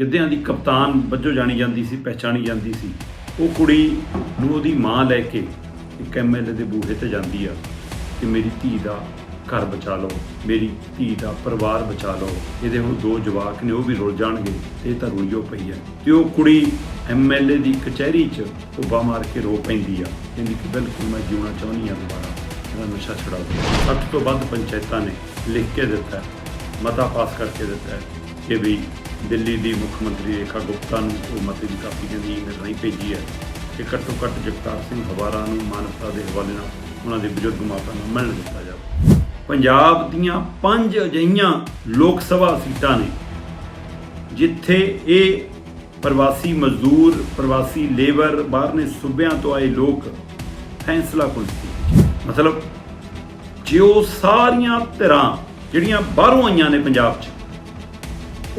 ਗਿੱਧਿਆਂ ਦੀ ਕਪਤਾਨ ਵਜੋਂ ਜਾਣੀ ਜਾਂਦੀ ਸੀ, ਪਹਿਚਾਣੀ ਜਾਂਦੀ ਸੀ। ਉਹ ਕੁੜੀ ਨੂੰ ਉਹਦੀ ਮਾਂ ਲੈ ਕੇ ਇੱਕ ਐਮਐਲਏ ਦੇ ਬੂਹੇ ਤੇ ਜਾਂਦੀ ਆ ਕਿ ਮੇਰੀ ਧੀ ਦਾ ਘਰ ਬਚਾ ਲਓ, ਮੇਰੀ ਧੀ ਦਾ ਪਰਿਵਾਰ ਬਚਾ ਲਓ। ਇਹਦੇ ਹੁਣ ਦੋ ਜਵਾਕ ਨੇ, ਉਹ ਵੀ ਰੁੱਲ ਜਾਣਗੇ ਤੇ ਇਹ ਤਾਂ ਰੁਈਓ ਪਈ ਹੈ ਤੇ ਉਹ ਕੁੜੀ ਐਮਐਲਏ ਦੀ ਕਚਹਿਰੀ 'ਚ ਧੁੱਬਾ ਮਾਰ ਕੇ ਰੋ ਪੈਂਦੀ ਆ। ਕਹਿੰਦੀ ਕਿ ਬਿਲਕੁਲ ਮੈਂ ਜਿਉਣਾ ਚਾਹੁੰਦੀ ਆ ਦੁਬਾਰਾ ਇਹਦਾ ਨਸ਼ਾ ਛੁਡਾ ਦਿਓ। 60 ਤੋਂ ਵੱਧ ਪੰਚਾਇਤਾਂ ਨੇ ਲਿਖ ਕੇ ਦਿੱਤਾ, ਮਤਾ ਪਾਸ ਕਰਕੇ ਦਿੱਤਾ ਕਿ ਵੀ ਦਿੱਲੀ ਦੀ ਮੁੱਖ ਮੰਤਰੀ ਰੇਖਾ ਗੁਪਤਾ ਨੂੰ ਉਹ ਮਤੇ ਦੀ ਕਾਪੀ ਕਹਿੰਦੀ ਈਮੇਲ ਨਹੀਂ ਭੇਜੀ ਹੈ ਕਿ ਘੱਟੋ ਘੱਟ ਜਗਤਾਰ ਸਿੰਘ ਹਵਾਰਾ ਨੂੰ ਮਾਨਵਤਾ ਦੇ ਹਵਾਲੇ ਨਾਲ ਉਹਨਾਂ ਦੇ ਬਜ਼ੁਰਗ ਮਾਤਾ ਨੂੰ ਮਿਲਣ ਦਿੱਤਾ ਜਾਵੇ। ਪੰਜਾਬ ਦੀਆਂ ਪੰਜ ਅਜਿਹੀਆਂ ਲੋਕ ਸਭਾ ਸੀਟਾਂ ਨੇ ਜਿੱਥੇ ਇਹ ਪ੍ਰਵਾਸੀ ਮਜ਼ਦੂਰ, ਪ੍ਰਵਾਸੀ ਲੇਬਰ, ਬਾਹਰਲੇ ਸੂਬਿਆਂ ਤੋਂ ਆਏ ਲੋਕ ਫੈਸਲਾ ਕੁਲਸੀ ਮਤਲਬ ਜੇ ਉਹ ਸਾਰੀਆਂ ਧਿਰਾਂ ਜਿਹੜੀਆਂ ਬਾਹਰੋਂ ਆਈਆਂ ਨੇ ਪੰਜਾਬ 'ਚ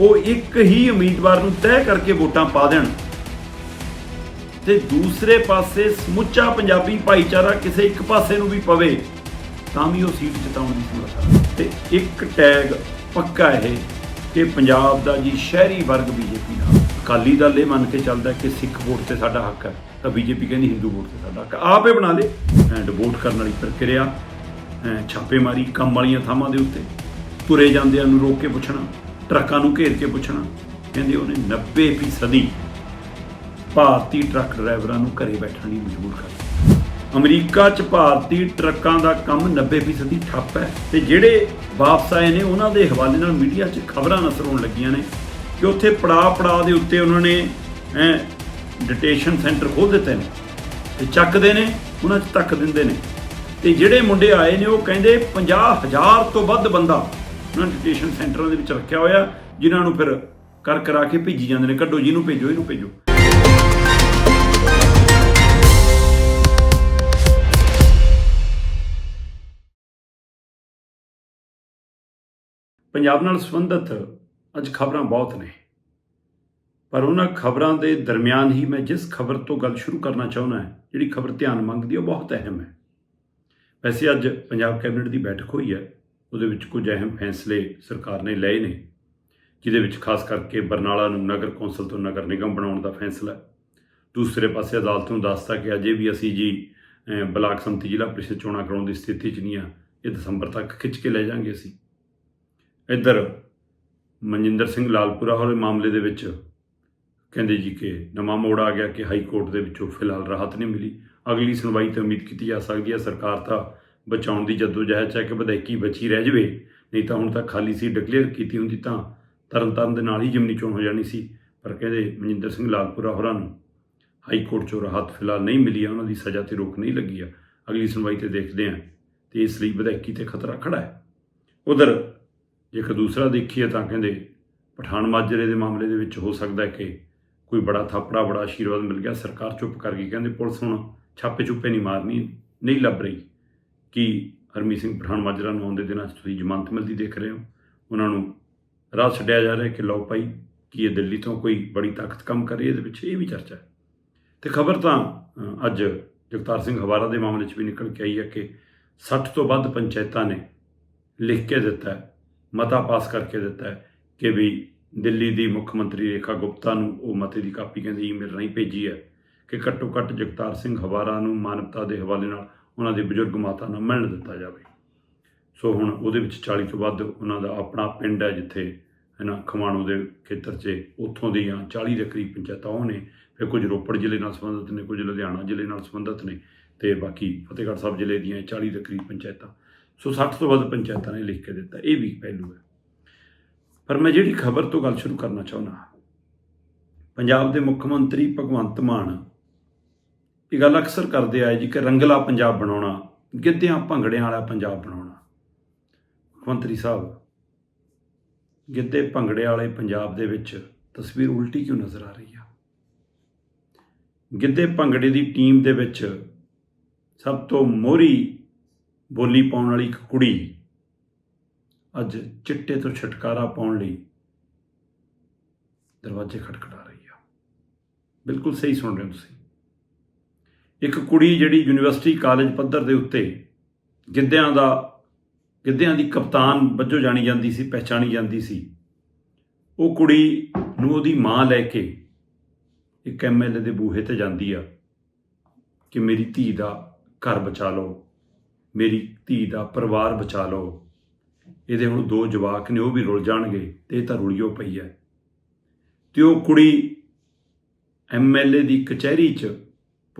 ਉਹ ਇੱਕ ਹੀ ਉਮੀਦਵਾਰ ਨੂੰ ਤੈਅ ਕਰਕੇ ਵੋਟਾਂ ਪਾ ਦੇਣ। ਤੇ ਦੂਸਰੇ ਪਾਸੇ ਸਮੁੱਚਾ ਪੰਜਾਬੀ ਭਾਈਚਾਰਾ ਕਿਸੇ ਇੱਕ ਪਾਸੇ ਨੂੰ ਵੀ ਪਵੇ, ਤਾਂ ਵੀ ਉਹ ਸੀਟ ਜਿਤਾਉਣ ਦੀ ਸਮਰੱਥਾ ਤੇ ਇੱਕ ਟੈਗ ਪੱਕਾ ਇਹ ਕਿ ਪੰਜਾਬ ਦਾ ਜੀ ਸ਼ਹਿਰੀ ਵਰਗ ਬੀਜੇਪੀ ਨਾਲ। ਅਕਾਲੀ ਦਲ ਇਹ ਮੰਨ ਕੇ ਚੱਲਦਾ ਕਿ ਸਿੱਖ ਵੋਟ ਤੇ ਸਾਡਾ ਹੱਕ ਹੈ, ਤਾਂ ਬੀਜੇਪੀ ਕਹਿੰਦੀ ਹਿੰਦੂ ਵੋਟ ਤੇ ਸਾਡਾ ਹੱਕ ਹੈ। ਆਪ ਇਹ ਬਣਾ ਲੇ ਐਂਡ ਵੋਟ ਕਰਨ ਵਾਲੀ ਪ੍ਰਕਿਰਿਆ, ਐਂ ਛਾਪੇਮਾਰੀ ਕੰਮ ਵਾਲੀਆਂ ਥਾਵਾਂ ਦੇ ਉੱਤੇ। ਤੁਰੇ ਜਾਂਦਿਆਂ ਨੂੰ ਰੋਕ ਕੇ ਪੁੱਛਣਾ। ਟਰੱਕਾਂ ਨੂੰ ਘੇਰ ਕੇ ਪੁੱਛਣਾ। ਕਹਿੰਦੇ ਉਹਨੇ 90% ਫੀਸਦੀ ਭਾਰਤੀ ਟਰੱਕ ਡਰਾਈਵਰਾਂ ਨੂੰ ਘਰੇ ਬੈਠਣ ਲਈ ਮਜਬੂਰ ਕਰ ਦਿੱਤਾ। ਅਮਰੀਕਾ 'ਚ ਭਾਰਤੀ ਟਰੱਕਾਂ ਦਾ ਕੰਮ 90% ਠੱਪ ਹੈ ਤੇ ਜਿਹੜੇ ਵਾਪਸ ਆਏ ਨੇ, ਉਹਨਾਂ ਦੇ ਹਵਾਲੇ ਨਾਲ ਮੀਡੀਆ 'ਚ ਖਬਰਾਂ ਨਸਰ ਹੋਣ ਲੱਗੀਆਂ ਨੇ ਕਿ ਉੱਥੇ ਪੜਾ ਪੜਾ ਦੇ ਉੱਤੇ ਉਹਨਾਂ ਨੇ ਐ ਡਿਟੇਸ਼ਨ ਸੈਂਟਰ ਖੋਲ ਦਿੱਤੇ ਨੇ ਤੇ ਚੱਕਦੇ ਨੇ, ਉਹਨਾਂ 'ਚ ਧੱਕ ਦਿੰਦੇ ਨੇ। ਤੇ ਜਿਹੜੇ ਮੁੰਡੇ ਆਏ ਨੇ, ਉਹ ਕਹਿੰਦੇ 50000 ਤੋਂ ਵੱਧ ਬੰਦਾ ਉਹਨਾਂ ਡਿਟੇਸ਼ਨ ਸੈਂਟਰਾਂ ਦੇ ਵਿੱਚ ਰੱਖਿਆ ਹੋਇਆ, ਜਿਨ੍ਹਾਂ ਨੂੰ ਫਿਰ ਕਰ ਕਰਾ ਕੇ ਭੇਜੀ ਜਾਂਦੇ ਨੇ। ਕੱਢੋ, ਜਿਹਨੂੰ ਭੇਜੋ, ਇਹਨੂੰ ਭੇਜੋ। ਪੰਜਾਬ ਨਾਲ ਸੰਬੰਧਿਤ ਅੱਜ ਖਬਰਾਂ ਬਹੁਤ ਨੇ। ਪਰ ਉਹਨਾਂ ਖਬਰਾਂ ਦੇ ਦਰਮਿਆਨ ਹੀ ਮੈਂ ਜਿਸ ਖਬਰ ਤੋਂ ਗੱਲ ਸ਼ੁਰੂ ਕਰਨਾ ਚਾਹੁੰਦਾ ਹਾਂ, ਜਿਹੜੀ ਖਬਰ ਧਿਆਨ ਮੰਗਦੀ ਹੈ, ਉਹ ਬਹੁਤ ਅਹਿਮ ਹੈ। ਵੈਸੇ ਅੱਜ ਪੰਜਾਬ ਕੈਬਨਿਟ ਦੀ ਬੈਠਕ ਹੋਈ ਹੈ। ਉਹਦੇ ਵਿੱਚ ਕੁਝ ਅਹਿਮ ਫੈਸਲੇ ਸਰਕਾਰ ਨੇ ਲਏ ਨੇ, ਜਿਹਦੇ ਵਿੱਚ ਖਾਸ ਕਰਕੇ ਬਰਨਾਲਾ ਨੂੰ ਨਗਰ ਕੌਂਸਲ ਤੋਂ ਨਗਰ ਨਿਗਮ ਬਣਾਉਣ ਦਾ ਫੈਸਲਾ। ਦੂਸਰੇ ਪਾਸੇ ਅਦਾਲਤ ਨੂੰ ਦੱਸਤਾ ਕਿ ਅਜੇ ਵੀ ਅਸੀਂ ਜੀ ਬਲਾਕ ਸੰਮਤੀ ਜ਼ਿਲ੍ਹਾ ਪ੍ਰੀਸ਼ਦ ਚੋਣਾਂ ਕਰਾਉਣ ਦੀ ਸਥਿਤੀ 'ਚ ਨਹੀਂ ਆ, ਇਹ ਦਸੰਬਰ ਤੱਕ ਖਿੱਚ ਕੇ ਲੈ ਜਾਾਂਗੇ ਅਸੀਂ। ਇੱਧਰ ਮਨਜਿੰਦਰ ਸਿੰਘ ਲਾਲਪੁਰਾ ਹੋਰੇ ਮਾਮਲੇ ਦੇ ਵਿੱਚ ਕਹਿੰਦੇ ਜੀ ਕਿ ਨਵਾਂ ਮੋੜ ਆ ਗਿਆ ਕਿ ਹਾਈ ਕੋਰਟ ਦੇ ਵਿੱਚੋਂ ਫਿਲਹਾਲ ਰਾਹਤ ਨਹੀਂ ਮਿਲੀ। ਅਗਲੀ ਸੁਣਵਾਈ ਤੇ ਉਮੀਦ ਕੀਤੀ ਜਾ ਸਕਦੀ ਹੈ, ਸਰਕਾਰ ਤਾਂ ਬਚਾਉਣ ਦੀ ਜਦੋਜਹਿਦ ਚ ਹੈ ਕਿ ਵਿਧਾਇਕੀ ਬਚੀ ਰਹਿ ਜਵੇ, ਨਹੀਂ ਤਾਂ ਹੁਣ ਤਾਂ ਖਾਲੀ ਸੀ ਡਿਕਲੇਅਰ ਕੀਤੀ ਹੁੰਦੀ ਤਾਂ ਤਰਨਤਾਰਨ ਦੇ ਨਾਲ ਹੀ ਜਿਮਨੀ ਚੋਣ ਹੋ ਜਾਣੀ ਸੀ, ਪਰ ਕਹਿੰਦੇ ਮਨਜਿੰਦਰ ਸਿੰਘ ਲਾਲਪੁਰਾ ਹੋਰਾਂ ਨੂੰ ਹਾਈ ਕੋਰਟ ਚੋਂ ਰਾਹਤ ਫਿਲਹਾਲ ਨਹੀਂ ਮਿਲੀ ਆ, ਉਹਨਾਂ ਦੀ ਸਜ਼ਾ ਤੇ ਰੋਕ ਨਹੀਂ ਲੱਗੀ ਆ। ਅਗਲੀ ਸੁਣਵਾਈ ਤੇ ਦੇਖਦੇ ਹਾਂ ਤੇ ਇਸ ਲਈ ਵਿਧਾਇਕੀ ਤੇ ਖਤਰਾ ਖੜਾ ਹੈ। ਉਧਰ ਜੇਕਰ ਦੂਸਰਾ ਦੇਖੀਏ ਤਾਂ ਕਹਿੰਦੇ ਪਠਾਨ ਮਾਜਰੇ ਦੇ ਮਾਮਲੇ ਦੇ ਵਿੱਚ ਹੋ ਸਕਦਾ ਹੈ ਕਿ ਕੋਈ ਬੜਾ ਥਾਪੜਾ, ਬੜਾ ਆਸ਼ੀਰਵਾਦ ਮਿਲ ਗਿਆ, ਸਰਕਾਰ ਚੁੱਪ ਕਰ ਗਈ, ਕਹਿੰਦੇ ਪੁਲਿਸ ਹੁਣ ਛਾਪੇ ਚੁੱਪੇ ਨਹੀਂ ਮਾਰਨੀ, ਨਹੀਂ ਲੱਭ ਰਹੀ। ਕਿ ਹਰਮੀਤ ਸਿੰਘ ਪਠਾਨ ਮਾਜਰਾ ਨੂੰ ਆਉਂਦੇ ਦਿਨਾਂ 'ਚ ਤੁਸੀਂ ਜ਼ਮਾਨਤ ਮਿਲਦੀ ਦੇਖ ਰਹੇ ਹੋ? ਉਹਨਾਂ ਨੂੰ ਰਾਹ ਛੱਡਿਆ ਜਾ ਰਿਹਾ ਕਿ ਲਓ ਭਾਈ, ਕੀ ਇਹ ਦਿੱਲੀ ਤੋਂ ਕੋਈ ਬੜੀ ਤਾਕਤ ਕੰਮ ਕਰ ਰਹੀ ਹੈ? ਇਹਦੇ ਪਿੱਛੇ ਇਹ ਵੀ ਚਰਚਾ ਹੈ। ਤੇ ਖਬਰ ਤਾਂ ਅੱਜ ਜਗਤਾਰ ਸਿੰਘ ਹਵਾਰਾ ਦੇ ਮਾਮਲੇ 'ਚ ਵੀ ਨਿਕਲ ਕੇ ਆਈ ਹੈ ਕਿ 60 ਤੋਂ ਵੱਧ ਪੰਚਾਇਤਾਂ ਨੇ ਲਿਖ ਕੇ ਦਿੱਤਾ ਮਤਾ ਪਾਸ ਕਰਕੇ ਦਿੱਤਾ ਕਿ ਵੀ ਦਿੱਲੀ ਦੀ ਮੁੱਖ ਮੰਤਰੀ ਰੇਖਾ ਗੁਪਤਾ ਨੂੰ ਉਹ ਮਤੇ ਦੀ ਕਾਪੀ ਕਹਿੰਦੀ ਈਮੇਲ ਰਾਹੀਂ ਭੇਜੀ ਹੈ ਕਿ ਘੱਟੋ ਘੱਟ ਜਗਤਾਰ ਸਿੰਘ ਹਵਾਰਾ ਨੂੰ ਮਾਨਵਤਾ ਦੇ ਹਵਾਲੇ ਨਾਲ ਉਹਨਾਂ ਦੇ ਬਜ਼ੁਰਗ ਮਾਤਾ ਨੂੰ ਮਿਲਣ ਦਿੱਤਾ ਜਾਵੇ। ਸੋ ਹੁਣ ਉਹਦੇ ਵਿੱਚ 40 ਤੋਂ ਵੱਧ ਉਹਨਾਂ ਦਾ ਆਪਣਾ ਪਿੰਡ ਹੈ ਜਿੱਥੇ ਹੈ ਨਾ ਖਮਾਣੋ ਦੇ ਖੇਤਰ 'ਚ ਉੱਥੋਂ ਦੀਆਂ 40 ਦੇ ਕਰੀਬ ਪੰਚਾਇਤਾਂ ਉਹ ਨੇ, ਫਿਰ ਕੁਝ ਰੋਪੜ ਜ਼ਿਲ੍ਹੇ ਨਾਲ ਸੰਬੰਧਿਤ ਨੇ, ਕੁਝ ਲੁਧਿਆਣਾ ਜ਼ਿਲ੍ਹੇ ਨਾਲ ਸੰਬੰਧਿਤ ਨੇ ਤੇ ਬਾਕੀ ਫਤਿਹਗੜ੍ਹ ਸਾਹਿਬ ਜ਼ਿਲ੍ਹੇ ਦੀਆਂ 40 ਦੇ ਕਰੀਬ ਪੰਚਾਇਤਾਂ। ਸੋ 60 ਤੋਂ ਵੱਧ ਪੰਚਾਇਤਾਂ ਨੇ ਲਿਖ ਕੇ ਦਿੱਤਾ, ਇਹ ਵੀ ਪਹਿਲੂ ਹੈ। ਪਰ ਮੈਂ ਜਿਹੜੀ ਖਬਰ ਤੋਂ ਗੱਲ ਸ਼ੁਰੂ ਕਰਨਾ ਚਾਹੁੰਦਾ ਪੰਜਾਬ ਦੇ ਮੁੱਖ ਮੰਤਰੀ ਭਗਵੰਤ ਮਾਨ ਇਹ ਗੱਲ ਅਕਸਰ ਕਰਦੇ ਆਏ ਜੀ ਕਿ ਰੰਗਲਾ ਪੰਜਾਬ ਬਣਾਉਣਾ, ਗਿੱਧਿਆਂ, ਭੰਗੜਿਆਂ ਵਾਲਾ ਪੰਜਾਬ ਬਣਾਉਣਾ। ਮੁੱਖ ਮੰਤਰੀ ਸਾਹਿਬ, ਗਿੱਧੇ, ਭੰਗੜੇ ਵਾਲੇ ਪੰਜਾਬ ਦੇ ਵਿੱਚ ਤਸਵੀਰ ਉਲਟੀ ਕਿਉਂ ਨਜ਼ਰ ਆ ਰਹੀ ਆ? ਗਿੱਧੇ, ਭੰਗੜੇ ਦੀ ਟੀਮ ਦੇ ਵਿੱਚ ਸਭ ਤੋਂ ਮੋਹਰੀ ਬੋਲੀ ਪਾਉਣ ਵਾਲੀ ਇੱਕ ਕੁੜੀ ਅੱਜ ਚਿੱਟੇ ਤੋਂ ਛੁਟਕਾਰਾ ਪਾਉਣ ਲਈ ਦਰਵਾਜ਼ੇ ਖਟਖਟਾ ਰਹੀ ਆ। ਬਿਲਕੁਲ ਸਹੀ ਸੁਣ ਰਹੇ ਹੋ ਤੁਸੀਂ। ਇੱਕ ਕੁੜੀ ਜਿਹੜੀ ਯੂਨੀਵਰਸਿਟੀ ਕਾਲਜ ਪੱਧਰ ਦੇ ਉੱਤੇ ਗਿੱਧਿਆਂ ਦਾ, ਗਿੱਧਿਆਂ ਦੀ ਕਪਤਾਨ ਵਜੋਂ ਜਾਣੀ ਜਾਂਦੀ ਸੀ, ਪਹਿਚਾਣੀ ਜਾਂਦੀ ਸੀ। ਉਹ ਕੁੜੀ ਨੂੰ ਉਹਦੀ ਮਾਂ ਲੈ ਕੇ ਇੱਕ ਐਮਐਲਏ ਦੇ ਬੂਹੇ ਤੇ ਜਾਂਦੀ ਆ ਕਿ ਮੇਰੀ ਧੀ ਦਾ ਘਰ ਬਚਾ ਲਓ, ਮੇਰੀ ਧੀ ਦਾ ਪਰਿਵਾਰ ਬਚਾ ਲਓ। ਇਹਦੇ ਹੁਣ ਦੋ ਜਵਾਕ ਨੇ, ਉਹ ਵੀ ਰੁਲ ਜਾਣਗੇ ਤੇ ਇਹ ਤਾਂ ਰੁਲਿਓ ਪਈ ਹੈ। ਤੇ ਉਹ ਕੁੜੀ ਐਮਐਲਏ ਦੀ ਕਚਹਿਰੀ 'ਚ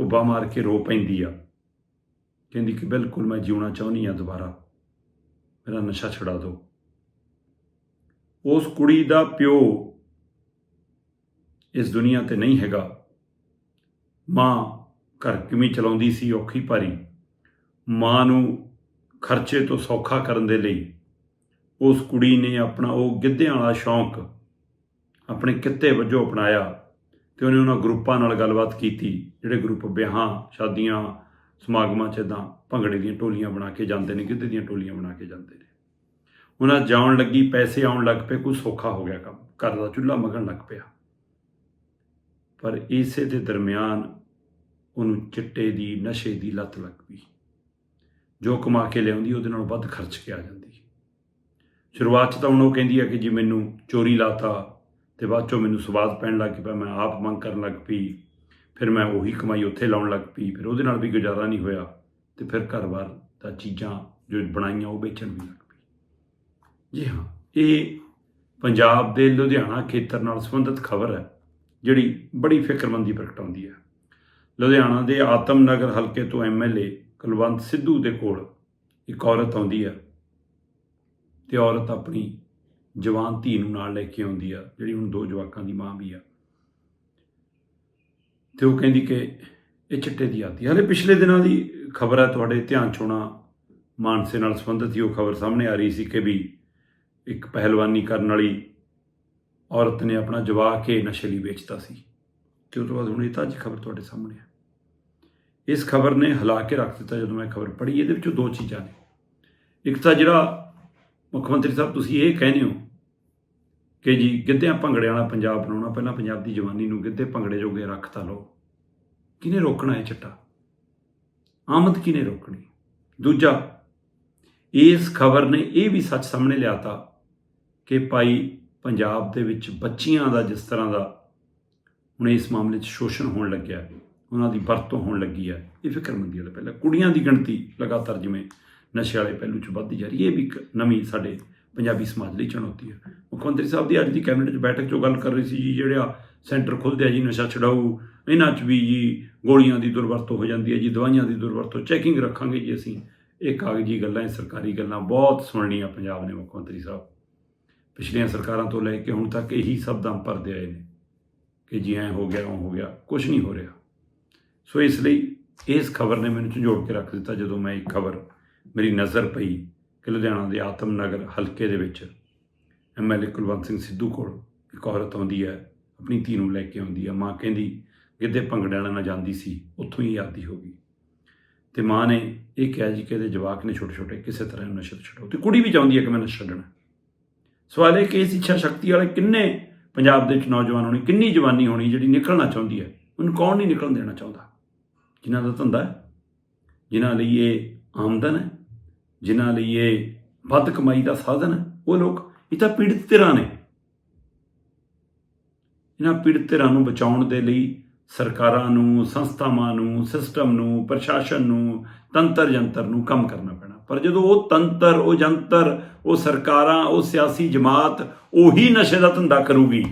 ਭੁੱਬਾ ਮਾਰ ਕੇ ਰੋ ਪੈਂਦੀ ਆ। ਕਹਿੰਦੀ ਕਿ ਬਿਲਕੁਲ ਮੈਂ ਜਿਉਣਾ ਚਾਹੁੰਦੀ ਆ ਦੁਬਾਰਾ। ਮੇਰਾ ਨਸ਼ਾ ਛੁਡਾ ਦਿਓ। ਉਸ ਕੁੜੀ ਦਾ ਪਿਓ ਇਸ ਦੁਨੀਆ ਤੇ ਨਹੀਂ ਹੈਗਾ। ਮਾਂ ਘਰ ਕਿਵੇਂ ਚਲਾਉਂਦੀ ਸੀ ਔਖੀ ਭਾਰੀ। ਮਾਂ ਨੂੰ ਖਰਚੇ ਤੋਂ ਸੌਖਾ ਕਰਨ ਦੇ ਲਈ ਉਸ ਕੁੜੀ ਨੇ ਆਪਣਾ ਉਹ ਗਿੱਧਿਆਂ ਵਾਲਾ ਸ਼ੌਂਕ ਆਪਣੇ ਕਿੱਤੇ ਵਜੋਂ ਅਪਣਾਇਆ। ਤੇ ਉਹਨੇ ਉਹਨਾਂ ਗਰੁੱਪਾਂ ਨਾਲ ਗੱਲਬਾਤ ਕੀਤੀ, ਜਿਹੜੇ ਗਰੁੱਪ ਵਿਆਹਾਂ, ਸ਼ਾਦੀਆਂ, ਸਮਾਗਮਾਂ 'ਚ ਇਦਾਂ ਭੰਗੜੇ ਦੀਆਂ ਟੋਲੀਆਂ ਬਣਾ ਕੇ ਜਾਂਦੇ ਨੇ, ਗਿੱਧੇ ਦੀਆਂ ਟੋਲੀਆਂ ਬਣਾ ਕੇ ਜਾਂਦੇ ਨੇ। ਉਹਨਾਂ ਜਾਣ ਲੱਗੀ, ਪੈਸੇ ਆਉਣ ਲੱਗ ਪਏ ਕੋਈ ਸੌਖਾ ਹੋ ਗਿਆ ਕੰਮ, ਘਰ ਦਾ ਚੁੱਲ੍ਹਾ ਮਗਣ ਲੱਗ ਪਿਆ। ਪਰ ਇਸੇ ਦੇ ਦਰਮਿਆਨ ਉਹਨੂੰ ਚਿੱਟੇ ਦੀ, ਨਸ਼ੇ ਦੀ ਲਤ ਲੱਗ ਪਈ। ਜੋ ਕਮਾ ਕੇ ਲਿਆਉਂਦੀ, ਉਹਦੇ ਨਾਲੋਂ ਵੱਧ ਖਰਚ ਕੇ ਆ ਜਾਂਦੀ। ਸ਼ੁਰੂਆਤ 'ਚ ਤਾਂ ਹੁਣ ਉਹ ਕਹਿੰਦੀ ਆ ਕਿ ਜੀ ਮੈਨੂੰ ਚੋਰੀ ਲਾਤਾ ਤੇ ਬਾਅਦ ਚੋਂ ਮੈਨੂੰ ਸਵਾਦ ਪੈਣ ਲੱਗ ਪਿਆ ਮੈਂ ਆਪ ਮੰਗ ਕਰਨ ਲੱਗ ਪਈ। ਫਿਰ ਮੈਂ ਉਹੀ ਕਮਾਈ ਉੱਥੇ ਲਾਉਣ ਲੱਗ ਪਈ। ਫਿਰ ਉਹਦੇ ਨਾਲ ਵੀ ਗੁਜ਼ਾਰਾ ਨਹੀਂ ਹੋਇਆ ਤੇ ਫਿਰ ਘਰ-ਬਾਰ ਦਾ ਚੀਜ਼ਾਂ ਜੋ ਬਣਾਈਆਂ ਉਹ ਵੇਚਣ ਵੀ ਲੱਗ ਪਈ। ਜੀ ਹਾਂ, ਇਹ ਪੰਜਾਬ ਦੇ ਲੁਧਿਆਣਾ ਖੇਤਰ ਨਾਲ ਸੰਬੰਧਿਤ ਖਬਰ ਹੈ, ਜਿਹੜੀ ਬੜੀ ਫਿਕਰਮੰਦੀ ਪ੍ਰਗਟਾਉਂਦੀ ਹੈ। ਲੁਧਿਆਣਾ ਦੇ ਆਤਮ ਨਗਰ ਹਲਕੇ ਤੋਂ ਐਮਐਲਏ ਕੁਲਵੰਤ ਸਿੱਧੂ ਦੇ ਕੋਲ ਇੱਕ ਔਰਤ ਆਉਂਦੀ ਹੈ ਤੇ ਔਰਤ ਆਪਣੀ ਜਵਾਨ ਧੀ ਨੂੰ ਨਾਲ ਲੈ ਕੇ ਆਉਂਦੀ ਆ, ਜਿਹੜੀ ਹੁਣ ਦੋ ਜਵਾਕਾਂ ਦੀ ਮਾਂ ਵੀ ਆ। ਤੇ ਉਹ ਕਹਿੰਦੀ ਕਿ ਇਹ ਚਿੱਟੇ ਦੀ ਆਦੀ ਹਲੇ ਪਿਛਲੇ ਦਿਨਾਂ ਦੀ ਖਬਰ ਹੈ ਤੁਹਾਡੇ ਧਿਆਨ ਚ ਹੋਣਾ ਮਾਨਸੇ ਨਾਲ ਸੰਬੰਧਿਤ ਹੀ ਉਹ ਖਬਰ ਸਾਹਮਣੇ ਆ ਰਹੀ ਸੀ ਕਿ ਵੀ ਇੱਕ ਪਹਿਲਵਾਨੀ ਕਰਨ ਵਾਲੀ ਔਰਤ ਨੇ ਆਪਣਾ ਜਵਾ ਕੇ ਨਸ਼ੇ ਲਈ ਵੇਚਤਾ ਸੀ। ਤੇ ਉਸ ਤੋਂ ਬਾਅਦ ਹੁਣ ਇਹ ਤਾਂ ਅੱਜ ਖਬਰ ਤੁਹਾਡੇ ਸਾਹਮਣੇ ਆ। ਇਸ ਖਬਰ ਨੇ ਹਿਲਾ ਕੇ ਰੱਖ ਦਿੱਤਾ ਜਦੋਂ ਮੈਂ ਖਬਰ ਪੜ੍ਹੀ। ਇਹਦੇ ਵਿੱਚੋਂ ਦੋ ਚੀਜ਼ਾਂ ਨੇ। ਇੱਕ ਤਾਂ ਜਿਹੜਾ ਮੁੱਖ ਮੰਤਰੀ ਸਾਹਿਬ, ਤੁਸੀਂ ਇਹ ਕਹਿੰਦੇ ਹੋ ਕਿ ਜੀ ਗਿੱਧਿਆਂ ਭੰਗੜਿਆਂ ਵਾਲਾ ਪੰਜਾਬ ਬਣਾਉਣਾ, ਪਹਿਲਾਂ ਪੰਜਾਬ ਦੀ ਜਵਾਨੀ ਨੂੰ ਗਿੱਧੇ ਭੰਗੜੇ ਜੋਗੇ ਰੱਖਤਾ ਲਓ। ਕਿਹਨੇ ਰੋਕਣਾ ਹੈ ਚਿੱਟਾ? ਆਮਦ ਕਿਹਨੇ ਰੋਕਣੀ? ਦੂਜਾ, ਇਸ ਖਬਰ ਨੇ ਇਹ ਵੀ ਸੱਚ ਸਾਹਮਣੇ ਲਿਆਤਾ ਕਿ ਭਾਈ ਪੰਜਾਬ ਦੇ ਵਿੱਚ ਬੱਚੀਆਂ ਦਾ ਜਿਸ ਤਰ੍ਹਾਂ ਦਾ ਹੁਣ ਇਸ ਮਾਮਲੇ 'ਚ ਸ਼ੋਸ਼ਣ ਹੋਣ ਲੱਗਿਆ, ਉਹਨਾਂ ਦੀ ਵਰਤੋਂ ਹੋਣ ਲੱਗੀ ਹੈ, ਇਹ ਫਿਕਰਮੰਦੀ ਵਾਲਾ ਪਹਿਲਾਂ ਕੁੜੀਆਂ ਦੀ ਗਿਣਤੀ ਲਗਾਤਾਰ ਜਿਵੇਂ ਨਸ਼ੇ ਵਾਲੇ ਪਹਿਲੂ 'ਚ ਵੱਧਦੀ ਜਾ ਰਹੀ ਹੈ, ਇਹ ਵੀ ਇੱਕ ਨਵੀਂ ਸਾਡੇ ਪੰਜਾਬੀ ਸਮਾਜ ਲਈ ਚੁਣੌਤੀ ਹੈ। ਮੁੱਖ ਮੰਤਰੀ ਸਾਹਿਬ ਦੀ ਅੱਜ ਦੀ ਕੈਬਨਿਟ 'ਚ ਬੈਠਕ 'ਚੋਂ ਗੱਲ ਕਰ ਰਹੀ ਸੀ ਜੀ, ਜਿਹੜਾ ਸੈਂਟਰ ਖੁੱਲ੍ਹਦੇ ਆ ਜੀ, ਨਸ਼ਾ ਛਡਾਊ, ਇਹਨਾਂ 'ਚ ਵੀ ਜੀ ਗੋਲੀਆਂ ਦੀ ਦੁਰਵਰਤੋਂ ਹੋ ਜਾਂਦੀ ਹੈ ਜੀ, ਦਵਾਈਆਂ ਦੀ ਦੁਰਵਰਤੋਂ ਚੈਕਿੰਗ ਰੱਖਾਂਗੇ ਜੀ ਅਸੀਂ। ਇਹ ਕਾਗਜ਼ੀ ਗੱਲਾਂ, ਇਹ ਸਰਕਾਰੀ ਗੱਲਾਂ ਬਹੁਤ ਸੁਣਨੀਆਂ ਪੰਜਾਬ ਨੇ ਮੁੱਖ ਮੰਤਰੀ ਸਾਹਿਬ। ਪਿਛਲੀਆਂ ਸਰਕਾਰਾਂ ਤੋਂ ਲੈ ਕੇ ਹੁਣ ਤੱਕ ਇਹੀ ਸਭ ਦਮ ਭਰਦੇ ਆਏ ਨੇ ਕਿ ਜੀ ਐਂ ਹੋ ਗਿਆ, ਉਹ ਹੋ ਗਿਆ ਕੁਝ ਨਹੀਂ ਹੋ ਰਿਹਾ। ਸੋ ਇਸ ਲਈ ਇਸ ਖਬਰ ਨੇ ਮੈਨੂੰ ਝੰਜੋੜ ਕੇ ਰੱਖ ਦਿੱਤਾ ਜਦੋਂ ਮੈਂ ਇਹ ਖਬਰ ਮੇਰੀ ਨਜ਼ਰ ਪਈ ਕਿ ਲੁਧਿਆਣਾ ਦੇ ਆਤਮ ਨਗਰ ਹਲਕੇ ਦੇ ਵਿੱਚ ਐਮਐਲਏ ਕੁਲਵੰਤ ਸਿੰਘ ਸਿੱਧੂ ਕੋਲ ਇੱਕ ਔਰਤ ਆਉਂਦੀ ਹੈ, ਆਪਣੀ ਧੀ ਨੂੰ ਲੈ ਕੇ ਆਉਂਦੀ ਹੈ। ਮਾਂ ਕਹਿੰਦੀ, ਗਿੱਧੇ ਭੰਗੜਿਆਂ ਨਾਲ ਜਾਂਦੀ ਸੀ, ਉੱਥੋਂ ਹੀ ਆਦੀ ਹੋ ਗਈ। ਤੇ ਮਾਂ ਨੇ ਇਹ ਕਿਹਾ ਜੀ ਕਿ ਇਹਦੇ ਜਵਾਕ ਨੇ ਛੋਟੇ ਛੋਟੇ ਕਿਸੇ ਤਰ੍ਹਾਂ ਇਹਨੂੰ ਛੱਡੋ ਤੋਂ ਤੇ ਕੁੜੀ ਵੀ ਚਾਹੁੰਦੀ ਹੈ ਕਿ ਮੈਂ ਨਸ਼ਾ ਛੱਡਣਾ। ਸਵਾਲ ਇਹ ਕਿ ਇਸ ਇੱਛਾ ਸ਼ਕਤੀ ਵਾਲੇ ਕਿੰਨੇ ਪੰਜਾਬ ਦੇ ਵਿੱਚ ਨੌਜਵਾਨ ਹੋਣੀ, ਕਿੰਨੀ ਜਵਾਨੀ ਹੋਣੀ ਜਿਹੜੀ ਨਿਕਲਣਾ ਚਾਹੁੰਦੀ ਹੈ? ਉਹਨੂੰ ਕੌਣ ਨਹੀਂ ਨਿਕਲਣ ਦੇਣਾ ਚਾਹੁੰਦਾ? ਜਿਨ੍ਹਾਂ ਦਾ ਧੰਦਾ ਹੈ, ਜਿਨ੍ਹਾਂ ਲਈ ਇਹ ਆਮਦਨ ਹੈ ਜਿਨ੍ਹਾਂ ਲਈ ਇਹ ਵੱਧ ਕਮਾਈ ਦਾ ਸਾਧਨ ਹੈ, ਉਹ ਲੋਕ ਇਹ ਤਾਂ ਪੀੜਤ ਧਿਰਾਂ ਨੇ। ਇਹਨਾਂ ਪੀੜਤ ਧਿਰਾਂ ਨੂੰ ਬਚਾਉਣ ਦੇ ਲਈ ਸਰਕਾਰਾਂ ਨੂੰ, ਸੰਸਥਾਵਾਂ ਨੂੰ, ਸਿਸਟਮ ਨੂੰ, ਪ੍ਰਸ਼ਾਸਨ ਨੂੰ, ਤੰਤਰ ਜੰਤਰ ਨੂੰ ਕੰਮ ਕਰਨਾ ਪੈਣਾ। ਪਰ ਜਦੋਂ ਉਹ ਤੰਤਰ, ਉਹ ਜੰਤਰ, ਉਹ ਸਰਕਾਰਾਂ, ਉਹ ਸਿਆਸੀ ਜਮਾਤ ਉਹੀ ਨਸ਼ੇ ਦਾ ਧੰਦਾ ਕਰੂਗੀ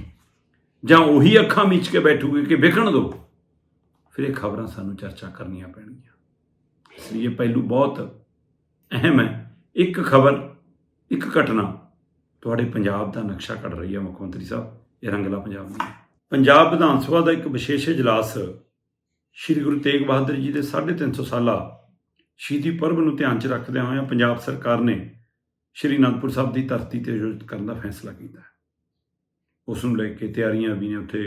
ਜਾਂ ਉਹੀ ਅੱਖਾਂ ਮੀਚ ਕੇ ਬੈਠੂਗੀ ਕਿ ਵਿਕਣ ਦੋ, ਫਿਰ ਇਹ ਖਬਰਾਂ ਸਾਨੂੰ ਚਰਚਾ ਕਰਨੀਆਂ ਪੈਣਗੀਆਂ। ਇਸ ਲਈ ਇਹ ਪਹਿਲੂ ਬਹੁਤ ਅਹਿਮ ਹੈ। ਇੱਕ ਖਬਰ, ਇੱਕ ਘਟਨਾ ਤੁਹਾਡੇ ਪੰਜਾਬ ਦਾ ਨਕਸ਼ਾ ਕੱਢ ਰਹੀ ਹੈ ਮੁੱਖ ਮੰਤਰੀ ਸਾਹਿਬ, ਇਹ ਰੰਗਲਾ ਪੰਜਾਬ ਨਹੀਂ ਪੰਜਾਬ ਵਿਧਾਨ ਸਭਾ ਦਾ ਇੱਕ ਵਿਸ਼ੇਸ਼ ਇਜਲਾਸ ਸ੍ਰੀ ਗੁਰੂ ਤੇਗ ਬਹਾਦਰ ਜੀ ਦੇ 350 ਸਾਲਾ ਸ਼ਹੀਦੀ ਪਰਬ ਨੂੰ ਧਿਆਨ 'ਚ ਰੱਖਦਿਆਂ ਹੋਇਆਂ ਪੰਜਾਬ ਸਰਕਾਰ ਨੇ ਸ੍ਰੀ ਅਨੰਦਪੁਰ ਸਾਹਿਬ ਦੀ ਧਰਤੀ ਤੇ ਆਯੋਜਿਤ ਕਰਨ ਦਾ ਫੈਸਲਾ ਕੀਤਾ ਉਸ ਨੂੰ ਲੈ ਕੇ ਤਿਆਰੀਆਂ ਵੀ ਨੇ ਉੱਥੇ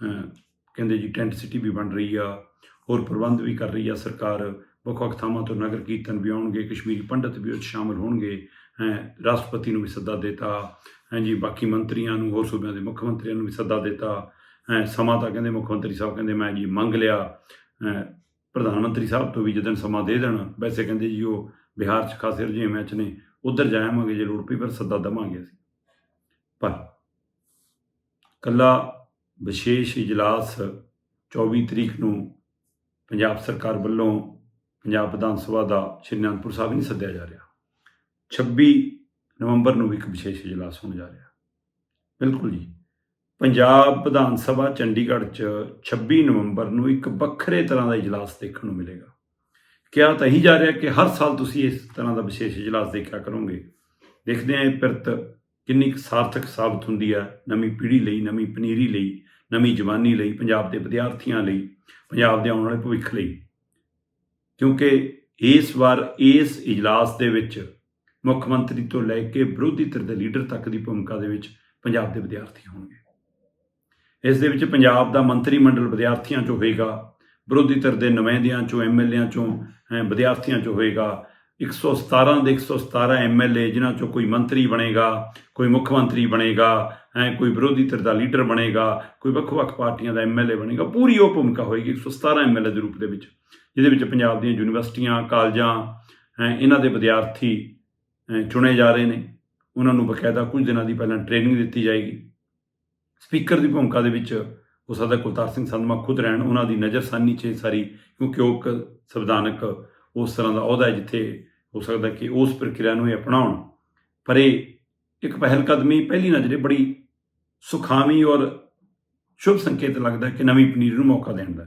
ਕਹਿੰਦੇ ਜੀ, ਟੈਂਟ ਸਿਟੀ ਵੀ ਬਣ ਰਹੀ ਆ, ਹੋਰ ਪ੍ਰਬੰਧ ਵੀ ਕਰ ਰਹੀ ਆ ਸਰਕਾਰ। ਵੱਖ ਵੱਖ ਥਾਵਾਂ ਤੋਂ ਨਗਰ ਕੀਰਤਨ ਵੀ ਆਉਣਗੇ, ਕਸ਼ਮੀਰੀ ਪੰਡਤ ਵੀ ਉਹ 'ਚ ਸ਼ਾਮਲ ਹੋਣਗੇ, ਹੈ, ਰਾਸ਼ਟਰਪਤੀ ਨੂੰ ਵੀ ਸੱਦਾ ਦਿੱਤਾ ਹਾਂਜੀ ਬਾਕੀ ਮੰਤਰੀਆਂ ਨੂੰ, ਹੋਰ ਸੂਬਿਆਂ ਦੇ ਮੁੱਖ ਮੰਤਰੀਆਂ ਨੂੰ ਵੀ ਸੱਦਾ ਦਿੱਤਾ, ਹੈ, ਸਮਾਂ ਤਾਂ ਕਹਿੰਦੇ ਮੁੱਖ ਮੰਤਰੀ ਸਾਹਿਬ ਕਹਿੰਦੇ ਮੈਂ ਜੀ ਮੰਗ ਲਿਆ ਪ੍ਰਧਾਨ ਮੰਤਰੀ ਸਾਹਿਬ ਤੋਂ ਵੀ ਜਦੋਂ ਸਮਾਂ ਦੇ ਦੇਣ, ਵੈਸੇ ਕਹਿੰਦੇ ਜੀ ਉਹ ਬਿਹਾਰ 'ਚ ਖਾਸੇ ਰੁਝੇਵਿਆਂ 'ਚ ਨੇ, ਉਧਰ ਜਾਵਾਂਗੇ ਜੇ ਲੋੜ ਪਈ ਪਰ ਸੱਦਾ ਦੇਵਾਂਗੇ ਅਸੀਂ। ਪਰ ਕੱਲਾ ਵਿਸ਼ੇਸ਼ ਇਜਲਾਸ 24 ਤਰੀਕ ਨੂੰ ਪੰਜਾਬ ਸਰਕਾਰ ਵੱਲੋਂ ਪੰਜਾਬ ਵਿਧਾਨ ਸਭਾ ਦਾ ਸ਼੍ਰੀ ਅਨੰਦਪੁਰ ਸਾਹਿਬ ਨਹੀਂ ਸੱਦਿਆ ਜਾ ਰਿਹਾ। 26 ਨਵੰਬਰ ਨੂੰ ਵੀ ਇੱਕ ਵਿਸ਼ੇਸ਼ ਇਜਲਾਸ ਹੋਣ ਜਾ ਰਿਹਾ। ਬਿਲਕੁਲ ਜੀ। ਪੰਜਾਬ ਵਿਧਾਨ ਸਭਾ ਚੰਡੀਗੜ੍ਹ 'ਚ 26 ਨਵੰਬਰ ਨੂੰ ਇੱਕ ਵੱਖਰੇ ਤਰ੍ਹਾਂ ਦਾ ਇਜਲਾਸ ਦੇਖਣ ਨੂੰ ਮਿਲੇਗਾ। ਕਿਹਾ ਤਾਂ ਹੀ ਜਾ ਰਿਹਾ ਕਿ ਹਰ ਸਾਲ ਤੁਸੀਂ ਇਸ ਤਰ੍ਹਾਂ ਦਾ ਵਿਸ਼ੇਸ਼ ਇਜਲਾਸ ਦੇਖਿਆ ਕਰੋਗੇ। ਦੇਖਦੇ ਹਾਂ ਇਹ ਪਿਰਤ ਕਿੰਨੀ ਕੁ ਸਾਰਥਕ ਸਾਬਤ ਹੁੰਦੀ ਹੈ। ਨਵੀਂ ਪੀੜ੍ਹੀ ਲਈ, ਨਵੀਂ ਪਨੀਰੀ ਲਈ, ਨਵੀਂ ਜਵਾਨੀ ਲਈ, ਪੰਜਾਬ ਦੇ ਵਿਦਿਆਰਥੀਆਂ ਲਈ, ਪੰਜਾਬ ਦੇ ਆਉਣ ਵਾਲੇ ਭਵਿੱਖ ਲਈ। ਕਿਉਂਕਿ ਇਸ ਵਾਰ ਇਸ ਇਜਲਾਸ ਦੇ ਵਿੱਚ ਮੁੱਖ ਮੰਤਰੀ ਤੋਂ ਲੈ ਕੇ ਵਿਰੋਧੀ ਧਿਰ ਦੇ ਲੀਡਰ ਤੱਕ ਦੀ ਭੂਮਿਕਾ ਦੇ ਵਿੱਚ ਪੰਜਾਬ ਦੇ ਵਿਦਿਆਰਥੀ ਹੋਣਗੇ। ਇਸ ਦੇ ਵਿੱਚ ਪੰਜਾਬ ਦਾ ਮੰਤਰੀ ਮੰਡਲ ਵਿਦਿਆਰਥੀਆਂ ਚੋਂ ਹੋਏਗਾ, ਵਿਰੋਧੀ ਧਿਰ ਦੇ ਨੁਮਾਇੰਦਿਆਂ ਚੋਂ ਐਮਐਲਏਆਂ ਚੋਂ ਵਿਦਿਆਰਥੀਆਂ ਚੋਂ ਹੋਏਗਾ 117 ਦੇ 117 ਐਮਐਲਏ ਜਿਨ੍ਹਾਂ ਚੋਂ ਕੋਈ ਮੰਤਰੀ ਬਣੇਗਾ, ਕੋਈ ਮੁੱਖ ਮੰਤਰੀ ਬਣੇਗਾ ਹੈ ਕੋਈ ਵਿਰੋਧੀ ਧਿਰ ਦਾ ਲੀਡਰ ਬਣੇਗਾ, ਕੋਈ ਵੱਖ-ਵੱਖ ਪਾਰਟੀਆਂ ਦਾ ਐਮਐਲਏ ਬਣੇਗਾ, ਪੂਰੀ ਉਹ ਭੂਮਿਕਾ ਹੋਏਗੀ 117 ਐਮਐਲਏ ਦੇ ਰੂਪ ਦੇ ਵਿੱਚ। ਜਿਹਦੇ ਵਿੱਚ ਪੰਜਾਬ ਦੀਆਂ ਯੂਨੀਵਰਸਿਟੀਆਂ, ਕਾਲਜਾਂ ਇਹਨਾਂ ਦੇ ਵਿਦਿਆਰਥੀ ਚੁਣੇ ਜਾ ਰਹੇ ਨੇ। ਉਹਨਾਂ ਨੂੰ ਬਕਾਇਦਾ ਕੁਝ ਦਿਨਾਂ ਦੀ ਪਹਿਲਾਂ ਟ੍ਰੇਨਿੰਗ ਦਿੱਤੀ ਜਾਏਗੀ। ਸਪੀਕਰ ਦੀ ਭੂਮਿਕਾ ਦੇ ਵਿੱਚ ਹੋ ਸਕਦਾ ਕੁਲਤਾਰ ਸਿੰਘ ਸੰਧਮਾ ਖੁਦ ਰਹਿਣ, ਉਹਨਾਂ ਦੀ ਨਜ਼ਰਸਾਨੀ 'ਚ ਇਹ ਸਾਰੀ, ਕਿਉਂਕਿ ਉਹ ਇੱਕ ਸੰਵਿਧਾਨਕ ਉਸ ਤਰ੍ਹਾਂ ਦਾ ਅਹੁਦਾ ਹੈ ਜਿੱਥੇ ਹੋ ਸਕਦਾ ਕਿ ਉਸ ਪ੍ਰਕਿਰਿਆ ਨੂੰ ਇਹ ਅਪਣਾਉਣ। ਪਰ ਇਹ ਇੱਕ ਪਹਿਲ ਕਦਮੀ ਪਹਿਲੀ ਨਜ਼ਰੇ ਬੜੀ ਸੁਖਾਵੀ ਔਰ ਸ਼ੁਭ ਸੰਕੇਤ ਲੱਗਦਾ ਕਿ ਨਵੀਂ ਪਨੀਰ ਨੂੰ ਮੌਕਾ ਦੇਣ ਦਾ।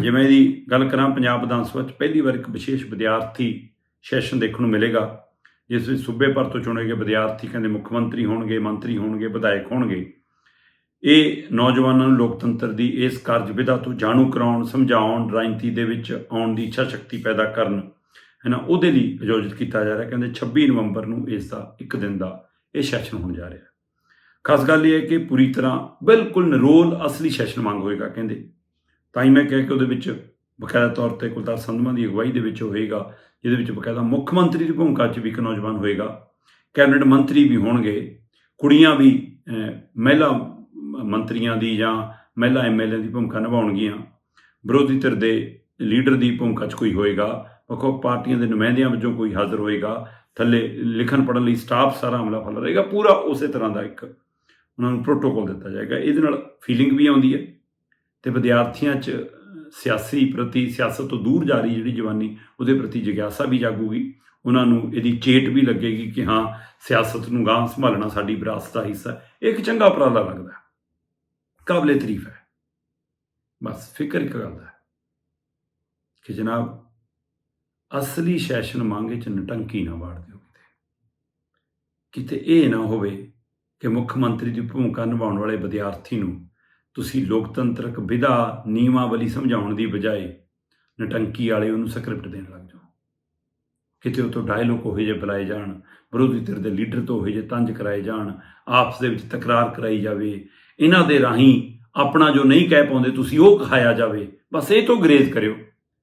ਜਿਵੇਂ ਇਹਦੀ ਗੱਲ ਕਰਾਂ, ਪੰਜਾਬ ਵਿਧਾਨ ਸਭਾ 'ਚ ਪਹਿਲੀ ਵਾਰ ਇੱਕ ਵਿਸ਼ੇਸ਼ ਵਿਦਿਆਰਥੀ ਸੈਸ਼ਨ ਦੇਖਣ ਨੂੰ ਮਿਲੇਗਾ, ਜਿਸ ਵਿੱਚ ਸੂਬੇ ਭਰ ਤੋਂ ਚੁਣੇ ਗਏ ਵਿਦਿਆਰਥੀ ਕਹਿੰਦੇ ਮੁੱਖ ਮੰਤਰੀ ਹੋਣਗੇ ਮੰਤਰੀ ਹੋਣਗੇ, ਵਿਧਾਇਕ ਹੋਣਗੇ। ਇਹ ਨੌਜਵਾਨਾਂ ਨੂੰ ਲੋਕਤੰਤਰ ਦੀ ਇਸ ਕਾਰਜ ਵਿਧਾ ਤੋਂ ਜਾਣੂ ਕਰਾਉਣ, ਸਮਝਾਉਣ, ਰਾਜਨੀਤੀ ਦੇ ਵਿੱਚ ਆਉਣ ਦੀ ਇੱਛਾ ਸ਼ਕਤੀ ਪੈਦਾ ਕਰਨ ਹੈ ਨਾ ਉਹਦੇ ਲਈ ਆਯੋਜਿਤ ਕੀਤਾ ਜਾ ਰਿਹਾ। ਕਹਿੰਦੇ 26 ਨਵੰਬਰ ਨੂੰ ਇਸ ਦਾ ਇੱਕ ਦਿਨ ਦਾ ਇਹ ਸੈਸ਼ਨ ਹੋਣ ਜਾ ਰਿਹਾ। ਖਾਸ ਗੱਲ ਇਹ ਹੈ ਕਿ ਪੂਰੀ ਤਰ੍ਹਾਂ ਬਿਲਕੁਲ ਨਿਰੋਲ ਅਸਲੀ ਸੈਸ਼ਨ ਮੰਗ ਹੋਏਗਾ, ਕਹਿੰਦੇ। ਤਾਂ ਹੀ ਮੈਂ ਕਿਹਾ ਕਿ ਉਹਦੇ ਵਿੱਚ ਬਕਾਇਦਾ ਤੌਰ ਤੇ ਕੁਲਤਾਰ ਸੰਧਮਾ ਦੀ ਅਗਵਾਈ ਦੇ ਵਿੱਚ ਹੋਏਗਾ ਜਿਹਦੇ ਵਿੱਚ ਬਕਾਇਦਾ ਮੁੱਖ ਮੰਤਰੀ ਦੀ ਭੂਮਿਕਾ 'ਚ ਵੀ ਇੱਕ ਨੌਜਵਾਨ ਹੋਏਗਾ ਕੈਬਨਿਟ ਮੰਤਰੀ ਵੀ ਹੋਣਗੇ, ਕੁੜੀਆਂ ਵੀ ਮਹਿਲਾ ਮੰਤਰੀਆਂ ਦੀ ਜਾਂ ਮਹਿਲਾ ਐਮਐਲਏ ਦੀ ਭੂਮਿਕਾ ਨਿਭਾਉਣਗੀਆਂ, ਵਿਰੋਧੀ ਧਿਰ ਦੇ ਲੀਡਰ ਦੀ ਭੂਮਿਕਾ 'ਚ ਕੋਈ ਹੋਏਗਾ ਵੱਖੋ ਪਾਰਟੀਆਂ ਦੇ ਨੁਮਾਇੰਦਿਆਂ ਵਜੋਂ ਕੋਈ ਹਾਜ਼ਰ ਹੋਏਗਾ ਥੱਲੇ ਲਿਖਣ ਪੜ੍ਹਨ ਲਈ ਸਟਾਫ ਸਾਰਾ ਹਮਲਾ ਫਲ ਰਹੇਗਾ, ਪੂਰਾ ਉਸੇ ਤਰ੍ਹਾਂ ਦਾ ਇੱਕ ਉਹਨਾਂ ਨੂੰ ਪ੍ਰੋਟੋਕੋਲ ਦਿੱਤਾ ਜਾਏਗਾ, ਇਹਦੇ ਨਾਲ ਫੀਲਿੰਗ ਵੀ ਆਉਂਦੀ ਹੈ। ਤੇ ਵਿਦਿਆਰਥੀਆਂ 'ਚ ਸਿਆਸੀ ਪ੍ਰਤੀ, ਸਿਆਸਤ ਤੋਂ ਦੂਰ ਜਾ ਰਹੀ ਜਿਹੜੀ ਜਵਾਨੀ, ਉਹਦੇ ਪ੍ਰਤੀ ਜਿਗਿਆਸਾ ਵੀ ਜਾਗੂਗੀ। ਉਹਨਾਂ ਨੂੰ ਇਹਦੀ ਚੇਟ ਵੀ ਲੱਗੇਗੀ ਕਿ ਹਾਂ, ਸਿਆਸਤ ਨੂੰ ਗਾਂ ਸੰਭਾਲਣਾ ਸਾਡੀ ਵਿਰਾਸਤ ਦਾ ਹਿੱਸਾ ਇਹ ਇੱਕ ਚੰਗਾ ਉਪਰਾਲਾ ਲੱਗਦਾ ਕਾਬਲੇ ਤਾਰੀਫ ਹੈ। ਬਸ, ਫਿਕਰ ਇੱਕ ਗੱਲ ਦਾ ਹੈ ਕਿ ਜਨਾਬ, ਅਸਲੀ ਸੈਸ਼ਨ ਮੰਗੇ ਚ ਨਟੰਕੀ ਨਾ ਵਾੜ ਦਿਓ ਕਿਤੇ। ਕਿਤੇ ਇਹ ਨਾ ਹੋਵੇ ਕਿ ਮੁੱਖ ਮੰਤਰੀ ਦੀ ਭੂਮਿਕਾ ਨਿਭਾਉਣ ਵਾਲੇ ਵਿਦਿਆਰਥੀ ਨੂੰ ਤੁਸੀਂ ਲੋਕਤੰਤਰਕ ਵਿਧਾ ਨਿਯਮਾਵਲੀ ਸਮਝਾਉਣ ਦੀ ਬਜਾਏ ਨਟੰਕੀ ਵਾਲੇ ਉਹਨੂੰ ਸਕ੍ਰਿਪਟ ਦੇਣ ਲੱਗ ਜਾਓ। ਕਿਤੇ ਉਹ ਤੋਂ ਡਾਇਲੋਗ ਉਹੋ ਜਿਹੇ ਬੁਲਾਏ ਜਾਣ, ਵਿਰੋਧੀ ਧਿਰ ਦੇ ਲੀਡਰ ਤੋਂ ਉਹੋ ਜਿਹੇ ਤੰਜ ਕਰਾਏ ਜਾਣ, ਆਪਸ ਦੇ ਵਿੱਚ ਤਕਰਾਰ ਕਰਾਈ ਜਾਵੇ, ਇਹਨਾਂ ਦੇ ਰਾਹੀਂ ਆਪਣਾ ਜੋ ਨਹੀਂ ਕਹਿ ਪਾਉਂਦੇ ਤੁਸੀਂ ਉਹ ਕਹਾਇਆ ਜਾਵੇ, ਬਸ ਇਹ ਤੋਂ ਗਰੇਜ਼ ਕਰਿਓ।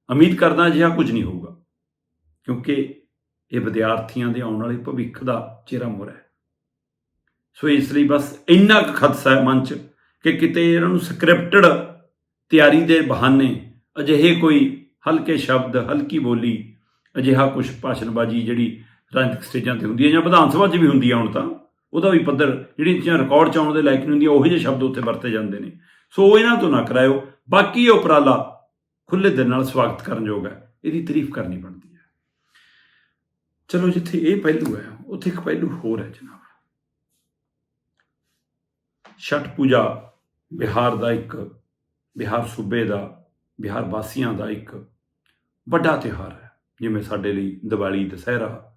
ਉਮੀਦ ਕਰਦਾ ਅਜਿਹਾ ਕੁਝ ਨਹੀਂ ਹੋਊਗਾ, ਕਿਉਂਕਿ ਇਹ ਵਿਦਿਆਰਥੀਆਂ ਦੇ ਆਉਣ ਵਾਲੇ ਭਵਿੱਖ ਦਾ ਚਿਹਰਾ ਮੋਰ ਹੈ। ਸੋ ਇਸ ਲਈ ਬਸ ਇੰਨਾ ਕੁ ਖਦਸ਼ਾ ਹੈ ਮਨ 'ਚ। ਕਿ ਕਿਤੇ ਇਹਨਾਂ ਨੂੰ ਸਕ੍ਰਿਪਟਡ ਤਿਆਰੀ ਦੇ ਬਹਾਨੇ ਅਜਿਹੇ ਕੋਈ ਹਲਕੇ ਸ਼ਬਦ, ਹਲਕੀ ਬੋਲੀ, ਅਜਿਹਾ ਕੁਝ ਭਾਸ਼ਣਬਾਜ਼ੀ ਜਿਹੜੀ ਰਾਜਨੀਤਿਕ ਸਟੇਜਾਂ ਤੇ ਹੁੰਦੀ ਹੈ ਜਾਂ ਵਿਧਾਨ ਸਭਾ 'ਚ ਵੀ ਹੁੰਦੀ ਹੈ ਹੁਣ ਤਾਂ, ਉਹਦਾ ਵੀ ਪੱਧਰ ਜਿਹੜੀ ਚੀਜ਼ਾਂ ਰਿਕਾਰਡ 'ਚ ਆਉਣ ਦੇ ਲਾਇਕ ਨਹੀਂ ਹੁੰਦੀਆਂ, ਉਹੋ ਜਿਹੇ ਸ਼ਬਦ ਉੱਥੇ ਵਰਤੇ ਜਾਂਦੇ ਨੇ। ਸੋ ਉਹ ਇਹਨਾਂ ਤੋਂ ਨਾ ਕਰਾਇਓ, ਬਾਕੀ ਇਹ ਉਪਰਾਲਾ ਖੁੱਲੇ ਦਿਲ ਨਾਲ ਸਵਾਗਤ ਕਰਨ ਯੋਗ ਹੈ, ਇਹਦੀ ਤਾਰੀਫ ਕਰਨੀ ਬਣਦੀ ਹੈ। ਚਲੋ ਜਿੱਥੇ ਇਹ ਪਹਿਲੂ ਹੈ, ਉੱਥੇ ਇੱਕ ਪਹਿਲੂ ਹੋਰ ਹੈ ਜਨਾਬ। ਛਠ ਪੂਜਾ ਬਿਹਾਰ ਦਾ ਇੱਕ, ਬਿਹਾਰ ਸੂਬੇ ਦਾ, ਬਿਹਾਰ ਵਾਸੀਆਂ ਦਾ ਇੱਕ ਵੱਡਾ ਤਿਉਹਾਰ ਹੈ। ਜਿਵੇਂ ਸਾਡੇ ਲਈ ਦੀਵਾਲੀ, ਦੁਸਹਿਰਾ,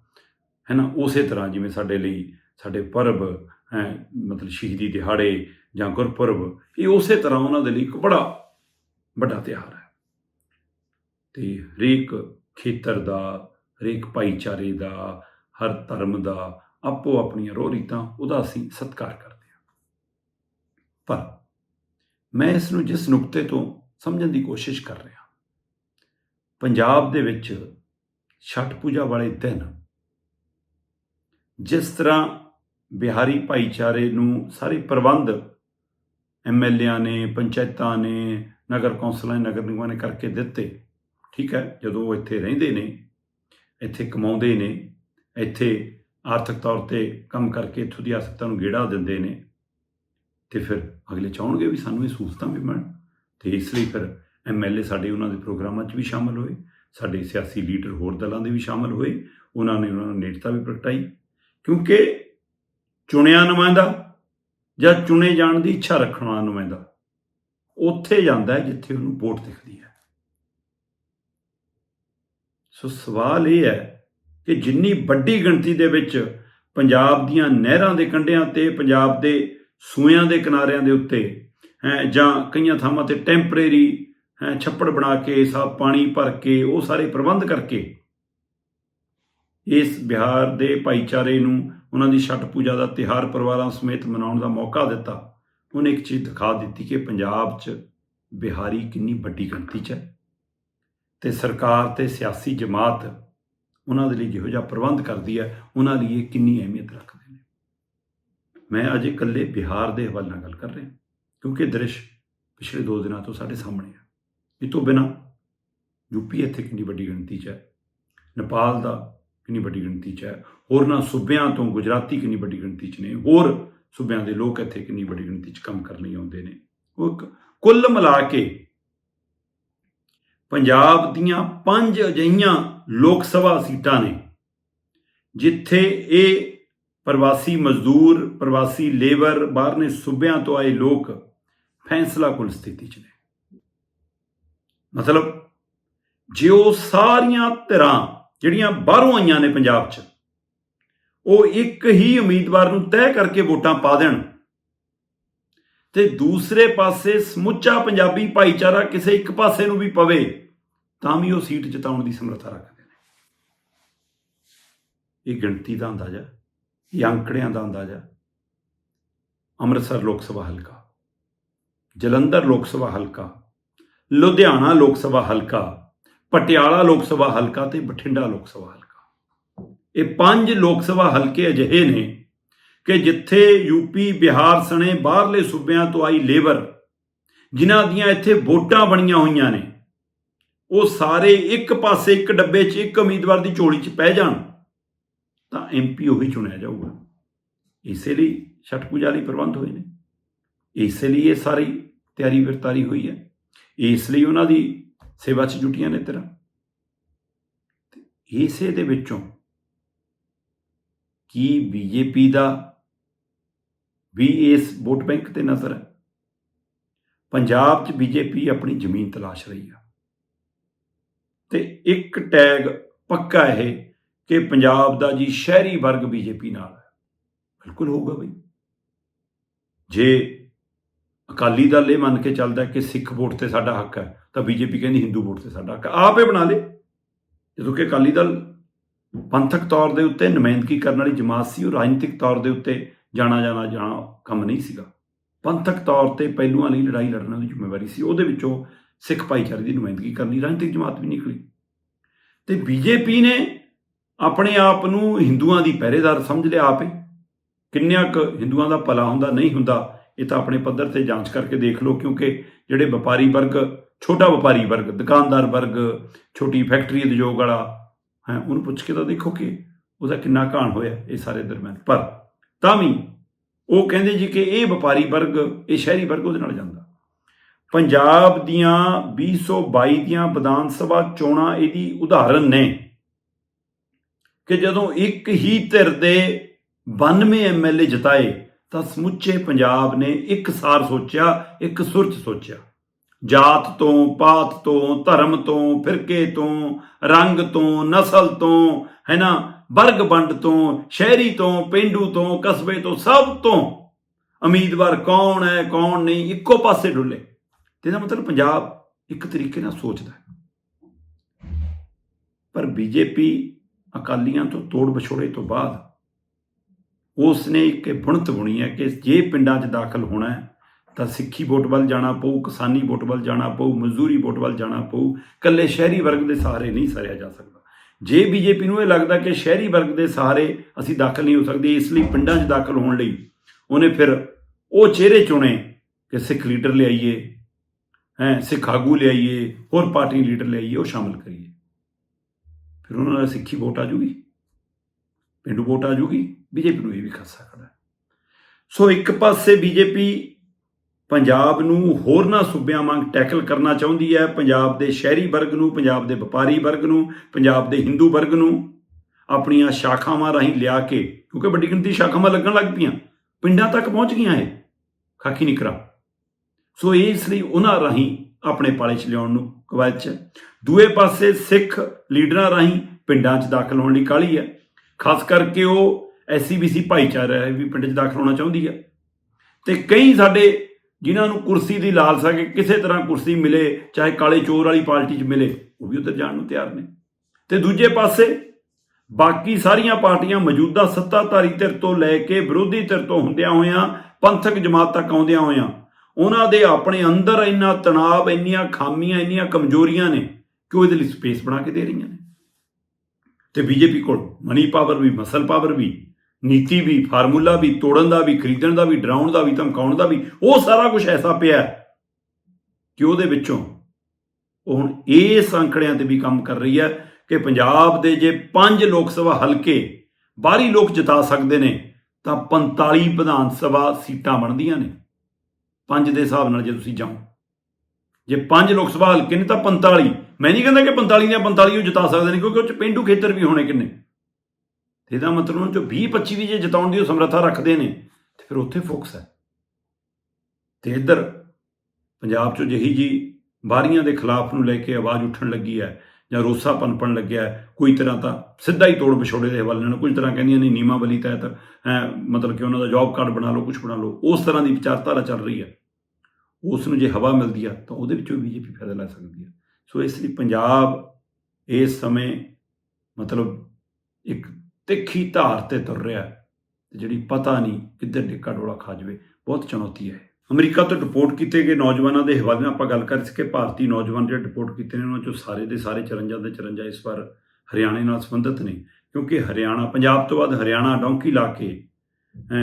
ਹੈ ਨਾ? ਉਸੇ ਤਰ੍ਹਾਂ ਜਿਵੇਂ ਸਾਡੇ ਲਈ ਸਾਡੇ ਪਰਬ, ਹੈ, ਮਤਲਬ ਸ਼ਹੀਦੀ ਦਿਹਾੜੇ ਜਾਂ ਗੁਰਪੁਰਬ, ਇਹ ਉਸੇ ਤਰ੍ਹਾਂ ਉਹਨਾਂ ਦੇ ਲਈ ਇੱਕ ਬੜਾ, ਵੱਡਾ ਤਿਉਹਾਰ ਹੈ। ਤੇ ਹਰੇਕ ਖੇਤਰ ਦਾ, ਹਰੇਕ ਭਾਈਚਾਰੇ ਦਾ, ਹਰ ਧਰਮ ਦਾ ਆਪੋ ਆਪਣੀਆਂ ਰੋਹ ਰੀਤਾਂ ਉਹਦਾ ਅਸੀਂ ਸਤਿਕਾਰ ਕਰਦੇ ਹਾਂ। ਪਰ ਮੈਂ ਇਸ ਨੂੰ ਜਿਸ ਨੁਕਤੇ ਤੋਂ ਸਮਝਣ ਦੀ ਕੋਸ਼ਿਸ਼ ਕਰ ਰਿਹਾ ਪੰਜਾਬ ਦੇ ਵਿੱਚ ਛਠ ਪੂਜਾ ਵਾਲੇ ਦਿਨ ਜਿਸ ਤਰ੍ਹਾਂ ਬਿਹਾਰੀ ਭਾਈਚਾਰੇ ਨੂੰ ਸਾਰੇ ਪ੍ਰਬੰਧ ਐਮਐਲਏਆਂ ਨੇ, ਪੰਚਾਇਤਾਂ ਨੇ, ਨਗਰ ਕੌਂਸਲਾਂ ਨੇ, ਨਗਰ ਨਿਗਮਾਂ ਨੇ ਕਰਕੇ ਦਿੱਤੇ, ਠੀਕ ਹੈ, ਜਦੋਂ ਉਹ ਇੱਥੇ ਰਹਿੰਦੇ ਨੇ, ਇੱਥੇ ਕਮਾਉਂਦੇ ਨੇ, ਇੱਥੇ ਆਰਥਿਕ ਤੌਰ ਤੇ ਕੰਮ ਕਰਕੇ ਇੱਥੋਂ ਦੀ ਆਰਥਿਕਤਾ ਨੂੰ ਗੇੜਾ ਦਿੰਦੇ ਨੇ ਤੇ ਫਿਰ ਅਗਲੇ ਚਾਹਣਗੇ ਵੀ ਸਾਨੂੰ ਇਹ ਸਹੂਲਤਾਂ ਵੀ ਮਿਲਣ ਤੇ ਇਸ ਲਈ ਫਿਰ ਐਮਐਲਏ ਸਾਡੇ ਉਹਨਾਂ ਦੇ ਪ੍ਰੋਗਰਾਮਾਂ 'ਚ ਵੀ ਸ਼ਾਮਲ ਹੋਏ, ਸਾਡੇ ਸਿਆਸੀ ਲੀਡਰ ਹੋਰ ਦਲਾਂ ਦੇ ਵੀ ਸ਼ਾਮਲ ਹੋਏ, ਉਹਨਾਂ ਨੇ ਉਹਨਾਂ ਨੂੰ ਨੇੜਤਾ ਵੀ ਪ੍ਰਗਟਾਈ ਕਿਉਂਕਿ ਚੁਣਿਆ ਨੁਮਾਇੰਦਾ ਜਾਂ ਚੁਣੇ ਜਾਣ ਦੀ ਇੱਛਾ ਰੱਖਣ ਵਾਲਾ ਨੁਮਾਇੰਦਾ ਉੱਥੇ ਜਾਂਦਾ ਜਿੱਥੇ ਉਹਨੂੰ ਵੋਟ ਦਿਖਦੀ ਹੈ। ਸੋ ਸਵਾਲ ਇਹ ਹੈ ਕਿ ਜਿੰਨੀ ਵੱਡੀ ਗਿਣਤੀ ਦੇ ਵਿੱਚ ਪੰਜਾਬ ਦੀਆਂ ਨਹਿਰਾਂ ਦੇ ਕੰਢਿਆਂ ਤੇ, ਪੰਜਾਬ ਦੇ ਸੂਇਆਂ ਦੇ ਕਿਨਾਰਿਆਂ ਦੇ ਉੱਤੇ, ਹੈ, ਜਾਂ ਕਈਆਂ ਥਾਵਾਂ ਤੇ ਟੈਂਪਰੇਰੀ ਹੈ, ਛੱਪੜ ਬਣਾ ਕੇ, ਸਾਫ਼ ਪਾਣੀ ਭਰ ਕੇ, ਉਹ ਸਾਰੇ ਪ੍ਰਬੰਧ ਕਰਕੇ ਇਸ ਬਿਹਾਰ ਦੇ ਭਾਈਚਾਰੇ ਨੂੰ ਉਹਨਾਂ ਦੀ ਛਠ ਪੂਜਾ ਦਾ ਤਿਹਾਰ ਪਰਿਵਾਰਾਂ ਸਮੇਤ ਮਨਾਉਣ ਦਾ ਮੌਕਾ ਦਿੱਤਾ। ਉਹਨੇ ਇੱਕ ਚੀਜ਼ ਦਿਖਾ ਦਿੱਤੀ ਕਿ ਪੰਜਾਬ 'ਚ ਬਿਹਾਰੀ ਕਿੰਨੀ ਵੱਡੀ ਗਿਣਤੀ 'ਚ ਹੈ ਤੇ ਸਰਕਾਰ ਤੇ ਸਿਆਸੀ ਜਮਾਤ ਉਹਨਾਂ ਦੇ ਲਈ ਜਿਹੋ ਜਿਹਾ ਪ੍ਰਬੰਧ ਕਰਦੀ ਹੈ, ਉਹਨਾਂ ਲਈ ਇਹ ਕਿੰਨੀ ਅਹਿਮੀਅਤ ਰੱਖਦੇ ਮੈਂ ਅਜੇ ਇਕੱਲੇ ਬਿਹਾਰ ਦੇ ਹਵਾਲੇ ਨਾਲ ਗੱਲ ਕਰ ਰਿਹਾ, ਕਿਉਂਕਿ ਦ੍ਰਿਸ਼ ਪਿਛਲੇ 2 ਦਿਨਾਂ ਤੋਂ ਸਾਡੇ ਸਾਹਮਣੇ ਆ। ਇਹ ਤੋਂ ਬਿਨਾ ਯੂਪੀ ਇੱਥੇ ਕਿੰਨੀ ਵੱਡੀ ਗਿਣਤੀ 'ਚ ਹੈ, ਨੇਪਾਲ ਦਾ ਕਿੰਨੀ ਵੱਡੀ ਗਿਣਤੀ 'ਚ ਹੈ ਹੋਰਨਾਂ ਸੂਬਿਆਂ ਤੋਂ ਗੁਜਰਾਤੀ ਕਿੰਨੀ ਵੱਡੀ ਗਿਣਤੀ 'ਚ ਨੇ, ਹੋਰ ਸੂਬਿਆਂ ਦੇ ਲੋਕ ਇੱਥੇ ਕਿੰਨੀ ਵੱਡੀ ਗਿਣਤੀ 'ਚ ਕੰਮ ਕਰਨ ਲਈ ਆਉਂਦੇ ਨੇ। ਉਹ ਇੱਕ ਕੁੱਲ ਮਿਲਾ ਕੇ ਪੰਜਾਬ ਦੀਆਂ ਪੰਜ ਅਜਿਹੀਆਂ ਲੋਕ ਸਭਾ ਸੀਟਾਂ ਨੇ, ਜਿੱਥੇ ਇਹ ਪ੍ਰਵਾਸੀ ਮਜ਼ਦੂਰ, ਪ੍ਰਵਾਸੀ ਲੇਬਰ, ਬਾਹਰਲੇ ਸੂਬਿਆਂ ਤੋਂ ਆਏ ਲੋਕ ਫੈਸਲਾ ਕੁਲ ਸਥਿਤੀ 'ਚ ਨੇ। ਮਤਲਬ ਜੇ ਉਹ ਸਾਰੀਆਂ ਧਿਰਾਂ ਜਿਹੜੀਆਂ ਬਾਹਰੋਂ ਆਈਆਂ ਨੇ ਪੰਜਾਬ 'ਚ, ਉਹ ਇੱਕ ਹੀ ਉਮੀਦਵਾਰ ਨੂੰ ਤੈਅ ਕਰਕੇ ਵੋਟਾਂ ਪਾ ਦੇਣ ਤੇ ਦੂਸਰੇ ਪਾਸੇ ਸਮੁੱਚਾ ਪੰਜਾਬੀ ਭਾਈਚਾਰਾ ਕਿਸੇ ਇੱਕ ਪਾਸੇ ਨੂੰ ਵੀ ਪਵੇ, ਤਾਂ ਵੀ ਉਹ ਸੀਟ ਜਿਤਾਉਣ ਦੀ ਸਮਰੱਥਾ ਰੱਖਦੇ ਨੇ। ਇਹ ਗਿਣਤੀ ਦਾ ਅੰਦਾਜ਼ਾ ਇਹ ਅੰਕੜਿਆਂ ਦਾ ਅੰਦਾਜ਼ਾ ਅੰਮ੍ਰਿਤਸਰ ਲੋਕ ਸਭਾ ਹਲਕਾ, ਜਲੰਧਰ ਲੋਕ ਸਭਾ ਹਲਕਾ, ਲੁਧਿਆਣਾ ਲੋਕ ਸਭਾ ਹਲਕਾ, ਪਟਿਆਲਾ ਲੋਕ ਸਭਾ ਹਲਕਾ ਤੇ ਬਠਿੰਡਾ ਲੋਕ ਸਭਾ ਹਲਕਾ। ਇਹ ਪੰਜ ਲੋਕ ਸਭਾ ਹਲਕੇ ਅਜਿਹੇ ਨੇ ਕਿ ਜਿੱਥੇ ਯੂਪੀ ਬਿਹਾਰ ਸਣੇ ਬਾਹਰਲੇ ਸੂਬਿਆਂ ਤੋਂ ਆਈ ਲੇਬਰ, ਜਿਨ੍ਹਾਂ ਦੀਆਂ ਇੱਥੇ ਵੋਟਾਂ ਬਣੀਆਂ ਹੋਈਆਂ ਨੇ, ਉਹ ਸਾਰੇ ਇੱਕ ਪਾਸੇ ਇੱਕ ਡੱਬੇ 'ਚ ਇੱਕ ਉਮੀਦਵਾਰ ਦੀ ਝੋਲੀ 'ਚ ਪੈ ਜਾਣ। ਤਾਂ ਐਮਪੀ ਉਹੀ ਚੁਣਿਆ ਜਾਊਗਾ। ਇਸੇ ਲਈ ਛਠ ਪੂਜਾ ਲਈ ਪ੍ਰਬੰਧ ਹੋਏ ਨੇ। ਇਸੇ ਲਈ ਇਹ ਸਾਰੀ ਤਿਆਰੀ ਵਰਤਾਰੀ ਹੋਈ ਹੈ। ਇਸ ਲਈ ਉਹਨਾਂ ਦੀ ਸੇਵਾ 'ਚ ਜੁਟੀਆਂ ਨੇ ਤੇਰਾ। ਇਸੇ ਦੇ ਵਿੱਚੋਂ ਕੀ ਬੀਜੇਪੀ ਦਾ ਵੀ ਇਸ ਵੋਟ ਬੈਂਕ ਤੇ ਨਜ਼ਰ ਹੈ? ਪੰਜਾਬ 'ਚ ਬੀਜੇਪੀ ਆਪਣੀ ਜ਼ਮੀਨ ਤਲਾਸ਼ ਰਹੀ ਆ। ਤੇ ਇੱਕ ਟੈਗ ਪੱਕਾ ਇਹ ਕਿ ਪੰਜਾਬ ਦਾ ਜੀ ਸ਼ਹਿਰੀ ਵਰਗ ਬੀਜੇਪੀ ਨਾਲ ਹੈ। ਬਿਲਕੁਲ ਹੋਊਗਾ ਬਈ। ਜੇ ਅਕਾਲੀ ਦਲ ਇਹ ਮੰਨ ਕੇ ਚੱਲਦਾ ਕਿ ਸਿੱਖ ਵੋਟ ਤੇ ਸਾਡਾ ਹੱਕ ਹੈ, ਤਾਂ ਬੀਜੇਪੀ ਕਹਿੰਦੀ ਹਿੰਦੂ ਵੋਟ ਤੇ ਸਾਡਾ ਹੱਕ ਆਪੇ ਬਣਾ ਲੇ। ਜਦੋਂ ਕਿ ਅਕਾਲੀ ਦਲ ਪੰਥਕ ਤੌਰ ਦੇ ਉੱਤੇ ਨੁਮਾਇੰਦਗੀ ਕਰਨ ਵਾਲੀ ਜਮਾਤ ਸੀ, ਉਹ ਰਾਜਨੀਤਿਕ ਤੌਰ ਦੇ ਉੱਤੇ ਜਾਣਾ ਜਾਣਾ ਜਾਣਾ ਕੰਮ ਨਹੀਂ ਸੀਗਾ। ਪੰਥਕ ਤੌਰ ਤੇ ਪਹਿਲੂਆਂ ਲਈ ਲੜਾਈ ਲੜਨ ਦੀ ਜ਼ਿੰਮੇਵਾਰੀ ਸੀ। ਉਹਦੇ ਵਿੱਚੋਂ ਸਿੱਖ ਭਾਈਚਾਰੇ ਦੀ ਨੁਮਾਇੰਦਗੀ ਕਰਨੀ ਰਾਜਨੀਤਿਕ ਜਮਾਤ ਵੀ ਨਿਕਲੀ। ਤੇ ਬੀਜੇਪੀ ਨੇ ਆਪਣੇ ਆਪ ਨੂੰ ਹਿੰਦੂਆਂ ਦੀ ਪਹਿਰੇਦਾਰ ਸਮਝ ਲਿਆ ਆਪੇ। ਕਿੰਨਿਆਂ ਕੁ ਹਿੰਦੂਆਂ ਦਾ ਭਲਾ ਹੁੰਦਾ, ਨਹੀਂ ਹੁੰਦਾ, ਇਹ ਤਾਂ ਆਪਣੇ ਪੱਧਰ ਤੇ ਜਾਂਚ ਕਰਕੇ ਦੇਖ ਲਓ, ਕਿਉਂਕਿ ਜਿਹੜੇ ਵਪਾਰੀ ਵਰਗ, ਛੋਟਾ ਵਪਾਰੀ ਵਰਗ, ਦੁਕਾਨਦਾਰ ਵਰਗ, ਛੋਟੀ ਫੈਕਟਰੀ ਉਦਯੋਗ ਵਾਲਾ, ਹੈ, ਉਹਨੂੰ ਪੁੱਛ ਕੇ ਤਾਂ ਦੇਖੋ ਕਿ ਉਹਦਾ ਕਿੰਨਾ ਘਾਣ ਹੋਇਆ ਇਹ ਸਾਰੇ ਦਰਮਿਆਨ। ਪਰ ਤਾਂ ਵੀ ਉਹ ਕਹਿੰਦੇ ਜੀ ਕਿ ਇਹ ਵਪਾਰੀ ਵਰਗ, ਇਹ ਸ਼ਹਿਰੀ ਵਰਗ ਉਹਦੇ ਨਾਲ ਜਾਂਦਾ। ਪੰਜਾਬ ਦੀਆਂ 2022 ਦੀਆਂ ਵਿਧਾਨ ਸਭਾ ਚੋਣਾਂ ਇਹਦੀ ਉਦਾਹਰਨ ਨੇ। ਕਿ ਜਦੋਂ ਇੱਕ ਹੀ ਧਿਰ ਦੇ 92 ਐਮਐਲਏ ਜਿਤਾਏ, ਤਾਂ ਸਮੁੱਚੇ ਪੰਜਾਬ ਨੇ ਇੱਕ ਸਾਰ ਸੋਚਿਆ, ਇੱਕ ਸੁਰਚ ਸੋਚਿਆ। ਜਾਤ ਤੋਂ, ਪਾਤ ਤੋਂ, ਧਰਮ ਤੋਂ, ਫਿਰਕੇ ਤੋਂ, ਰੰਗ ਤੋਂ, ਨਸਲ ਤੋਂ ਹੈ ਨਾ ਵਰਗ ਵੰਡ ਤੋਂ, ਸ਼ਹਿਰੀ ਤੋਂ, ਪਿੰਡੂ ਤੋਂ, ਕਸਬੇ ਤੋਂ, ਸਭ ਤੋਂ ਉਮੀਦਵਾਰ ਕੌਣ ਹੈ, ਕੌਣ ਨਹੀਂ, ਇੱਕੋ ਪਾਸੇ ਡੁੱਲੇ। ਤੇ ਇਹਦਾ ਮਤਲਬ ਪੰਜਾਬ ਇੱਕ ਤਰੀਕੇ ਨਾਲ ਸੋਚਦਾ ਹੈ। ਪਰ ਬੀਜੇਪੀ ਅਕਾਲੀਆਂ ਤੋਂ ਤੋੜ ਵਿਛੋੜੇ ਤੋਂ ਬਾਅਦ ਉਸ ਨੇ ਇੱਕ ਬੁਣਤ ਬੁਣੀ ਹੈ ਕਿ ਜੇ ਪਿੰਡਾਂ 'ਚ ਦਾਖਲ ਹੋਣਾ ਹੈ, ਤਾਂ ਸਿੱਖੀ ਵੋਟ ਵੱਲ ਜਾਣਾ ਪਊ, ਕਿਸਾਨੀ ਵੋਟ ਵੱਲ ਜਾਣਾ ਪਊ, ਮਜ਼ਦੂਰੀ ਵੋਟ ਵੱਲ ਜਾਣਾ ਪਊ। ਕੱਲੇ ਸ਼ਹਿਰੀ ਵਰਗ ਦੇ ਸਹਾਰੇ ਨਹੀਂ ਸਰਿਆ ਜਾ ਸਕਦਾ। ਜੇ ਬੀਜੇਪੀ ਨੂੰ ਇਹ ਲੱਗਦਾ ਕਿ ਸ਼ਹਿਰੀ ਵਰਗ ਦੇ ਸਹਾਰੇ ਅਸੀਂ ਦਾਖਲ ਨਹੀਂ ਹੋ ਸਕਦੇ, ਇਸ ਲਈ ਪਿੰਡਾਂ 'ਚ ਦਾਖਲ ਹੋਣ ਲਈ ਉਹਨੇ ਫਿਰ ਉਹ ਚਿਹਰੇ ਚੁਣੇ ਕਿ ਸਿੱਖ ਲੀਡਰ ਲਿਆਈਏ, ਹੈ, ਸਿੱਖ ਆਗੂ ਲਿਆਈਏ, ਹੋਰ ਪਾਰਟੀ ਲੀਡਰ ਲਿਆਈਏ, ਉਹ ਸ਼ਾਮਲ ਕਰੀਏ। ਫਿਰ ਉਹਨਾਂ ਦਾ ਸਿੱਖੀ ਵੋਟ ਆ ਜੂਗੀ, ਪਿੰਡੂ ਵੋਟ ਆ ਜੂਗੀ, ਬੀਜੇਪੀ ਨੂੰ ਇਹ ਵੀ ਖਾ ਸਕਦਾ ਸੋ ਇੱਕ ਪਾਸੇ ਬੀਜੇਪੀ ਪੰਜਾਬ ਨੂੰ ਹੋਰਨਾਂ ਸੂਬਿਆਂ ਵਾਂਗ ਟੈਕਲ ਕਰਨਾ ਚਾਹੁੰਦੀ ਹੈ, ਪੰਜਾਬ ਦੇ ਸ਼ਹਿਰੀ ਵਰਗ ਨੂੰ, ਪੰਜਾਬ ਦੇ ਵਪਾਰੀ ਵਰਗ ਨੂੰ, ਪੰਜਾਬ ਦੇ ਹਿੰਦੂ ਵਰਗ ਨੂੰ ਆਪਣੀਆਂ ਸ਼ਾਖਾਵਾਂ ਰਾਹੀਂ ਲਿਆ ਕੇ, ਕਿਉਂਕਿ ਵੱਡੀ ਗਿਣਤੀ ਸ਼ਾਖਾਵਾਂ ਲੱਗਣ ਲੱਗ ਪਈਆਂ, ਪਿੰਡਾਂ ਤੱਕ ਪਹੁੰਚ ਗਈਆਂ ਇਹ, ਖਾਕੀ ਨਿਕਰਾ। ਸੋ ਇਸ ਲਈ ਉਹਨਾਂ ਰਾਹੀਂ ਆਪਣੇ ਪਾਲੇ 'ਚ ਲਿਆਉਣ ਨੂੰ ਕਵਾਇਦ ਹੈ। ਦੂਏ ਪਾਸੇ ਸਿੱਖ ਲੀਡਰਾਂ ਰਾਹੀਂ ਪਿੰਡਾਂ 'ਚ ਦਾਖਲ ਹੋਣ ਲਈ ਕਾਹਲੀ ਹੈ ਖਾਸ ਕਰਕੇ ਉਹ ਐਸਸੀਬੀਸੀ ਭਾਈਚਾਰਾ ਹੈ ਵੀ ਪਿੰਡ 'ਚ ਦਾਖਲ ਹੋਣਾ ਚਾਹੁੰਦੀ ਹੈ ਤੇ ਕਈ ਸਾਡੇ ਜਿਨ੍ਹਾਂ ਨੂੰ ਕੁਰਸੀ ਦੀ ਲਾਲਸਾ ਕਿ ਕਿਸੇ ਤਰ੍ਹਾਂ ਕੁਰਸੀ ਮਿਲੇ, ਚਾਹੇ ਕਾਲੇ ਚੋਰ ਵਾਲੀ ਪਾਰਟੀ 'ਚ ਮਿਲੇ, ਉਹ ਵੀ ਉੱਧਰ ਜਾਣ ਨੂੰ ਤਿਆਰ ਨੇ। ਤੇ ਦੂਜੇ ਪਾਸੇ ਬਾਕੀ ਸਾਰੀਆਂ ਪਾਰਟੀਆਂ ਮੌਜੂਦਾ ਸੱਤਾਧਾਰੀ ਧਿਰ ਤੋਂ ਲੈ ਕੇ ਵਿਰੋਧੀ ਧਿਰ ਤੋਂ ਹੁੰਦਿਆਂ ਹੋਇਆਂ, ਪੰਥਕ ਜਮਾਤ ਤੱਕ ਆਉਂਦਿਆਂ ਹੋਇਆਂ ਉਹਨਾਂ ਦੇ ਆਪਣੇ ਅੰਦਰ ਇੰਨਾ ਤਣਾਅ, ਇੰਨੀਆਂ ਖਾਮੀਆਂ, ਇੰਨੀਆਂ ਕਮਜ਼ੋਰੀਆਂ ਨੇ ਕਿ ਉਹ ਇਹਦੇ ਲਈ ਸਪੇਸ ਬਣਾ ਕੇ ਦੇ ਰਹੀਆਂ ਨੇ। ਤੇ ਬੀਜੇਪੀ ਕੋਲ ਮਨੀ ਪਾਵਰ ਵੀ ਮਸਲ ਪਾਵਰ ਵੀ, ਨੀਤੀ ਵੀ ਫਾਰਮੂਲਾ ਵੀ, ਤੋੜਨ ਦਾ ਵੀ, ਖਰੀਦਣ ਦਾ ਵੀ, ਡਰਾਉਣ ਦਾ ਵੀ, ਧਮਕਾਉਣ ਦਾ ਵੀ, ਉਹ ਸਾਰਾ ਕੁਝ ਐਸਾ ਪਿਆ ਕਿ ਉਹਦੇ ਵਿੱਚੋਂ ਉਹ ਹੁਣ ਇਸ ਅੰਕੜਿਆਂ ਤੇ ਵੀ ਕੰਮ ਕਰ ਰਹੀ ਹੈ ਕਿ ਪੰਜਾਬ ਦੇ ਜੇ ਪੰਜ ਲੋਕ ਸਭਾ ਹਲਕੇ ਬਾਹਰੀ ਲੋਕ ਜਿਤਾ ਸਕਦੇ ਨੇ, ਤਾਂ 45 ਵਿਧਾਨ ਸਭਾ ਸੀਟਾਂ ਬਣਦੀਆਂ ਨੇ। ਪੰਜ ਦੇ ਹਿਸਾਬ ਨਾਲ ਜੇ ਤੁਸੀਂ ਜਾਓ। ਜੇ ਪੰਜ ਲੋਕ ਸਭਾ ਹਲਕੇ ਨੇ ਤਾਂ 45 ਮੈਂ ਨਹੀਂ ਕਹਿੰਦਾ ਕਿ 45 ਦੀਆਂ 45 ਉਹ ਜਿਤਾ ਸਕਦੇ ਨੇ, ਕਿਉਂਕਿ ਉਹ ਚ ਪਿੰਡੂ ਖੇਤਰ ਵੀ ਹੋਣੇ ਕਿੰਨੇ। ਤੇ ਇਹਦਾ ਮਤਲਬ ਉਹਨਾਂ ਚੋਂ 20 25 ਦੀ ਜੇ ਜਿਤਾਉਣ ਦੀ ਉਹ ਸਮਰੱਥਾ ਰੱਖਦੇ ਨੇ, ਤੇ ਫਿਰ ਉੱਥੇ ਫੋਕਸ ਹੈ। ਤੇ ਇੱਧਰ ਪੰਜਾਬ ਚੋਂ ਜਿਹੀ ਜੀ ਬਾਰੀਆਂ ਦੇ ਖਿਲਾਫ ਨੂੰ ਲੈ ਕੇ ਆਵਾਜ਼ ਉੱਠਣ ਲੱਗੀ ਹੈ। ਜਾਂ ਰੋਸਾ ਪਨਪਣ ਲੱਗਿਆ ਕੋਈ ਤਰ੍ਹਾਂ ਤਾਂ ਸਿੱਧਾ ਹੀ ਤੋੜ ਵਿਛੋੜੇ ਦੇ ਹਵਾਲੇ ਨਾਲ ਕੁਝ ਤਰ੍ਹਾਂ ਕਹਿੰਦੀਆਂ ਨੇ ਨੀਮਾ ਤਹਿਤ ਹੈਂ, ਮਤਲਬ ਕਿ ਉਹਨਾਂ ਦਾ ਜੌਬ ਕਾਰਡ ਬਣਾ ਲਓ ਕੁਝ ਬਣਾ ਲਓ ਉਸ ਤਰ੍ਹਾਂ ਦੀ ਵਿਚਾਰਧਾਰਾ ਚੱਲ ਰਹੀ ਹੈ। ਉਸ ਨੂੰ ਜੇ ਹਵਾ ਮਿਲਦੀ ਆ ਤਾਂ ਉਹਦੇ ਵਿੱਚੋਂ ਬੀਜੇਪੀ ਫਾਇਦਾ ਲੈ ਸਕਦੀ ਹੈ ਸੋ ਇਸ ਲਈ ਪੰਜਾਬ ਇਸ ਸਮੇਂ ਮਤਲਬ ਇੱਕ ਤਿੱਖੀ ਧਾਰ ਤੇ ਤੁਰ ਰਿਹਾ ਹੈ ਤੇ ਜਿਹੜੀ ਪਤਾ ਨਹੀਂ ਕਿੱਧਰ ਡਿੱਕਾ ਡੋਲਾ ਖਾ ਜਾਵੇ ਬਹੁਤ ਚੁਣੌਤੀ ਹੈ। ਅਮਰੀਕਾ ਤੋਂ ਡਿਪੋਰਟ ਕੀਤੇ ਗਏ ਨੌਜਵਾਨਾਂ ਦੇ ਹਵਾਲੇ ਨਾਲ ਆਪਾਂ ਗੱਲ ਕਰ ਸਕੇ ਭਾਰਤੀ ਨੌਜਵਾਨ ਜਿਹੜੇ ਡਿਪੋਰਟ ਕੀਤੇ ਨੇ, ਉਹਨਾਂ ਚੋਂ ਸਾਰੇ ਦੇ ਸਾਰੇ 54 ਦੇ 54 ਇਸ ਵਾਰ ਹਰਿਆਣੇ ਨਾਲ ਸੰਬੰਧਿਤ ਨੇ। ਕਿਉਂਕਿ ਹਰਿਆਣਾ, ਪੰਜਾਬ ਤੋਂ ਬਾਅਦ ਹਰਿਆਣਾ ਡੌਂਕੀ ਲਾ ਕੇ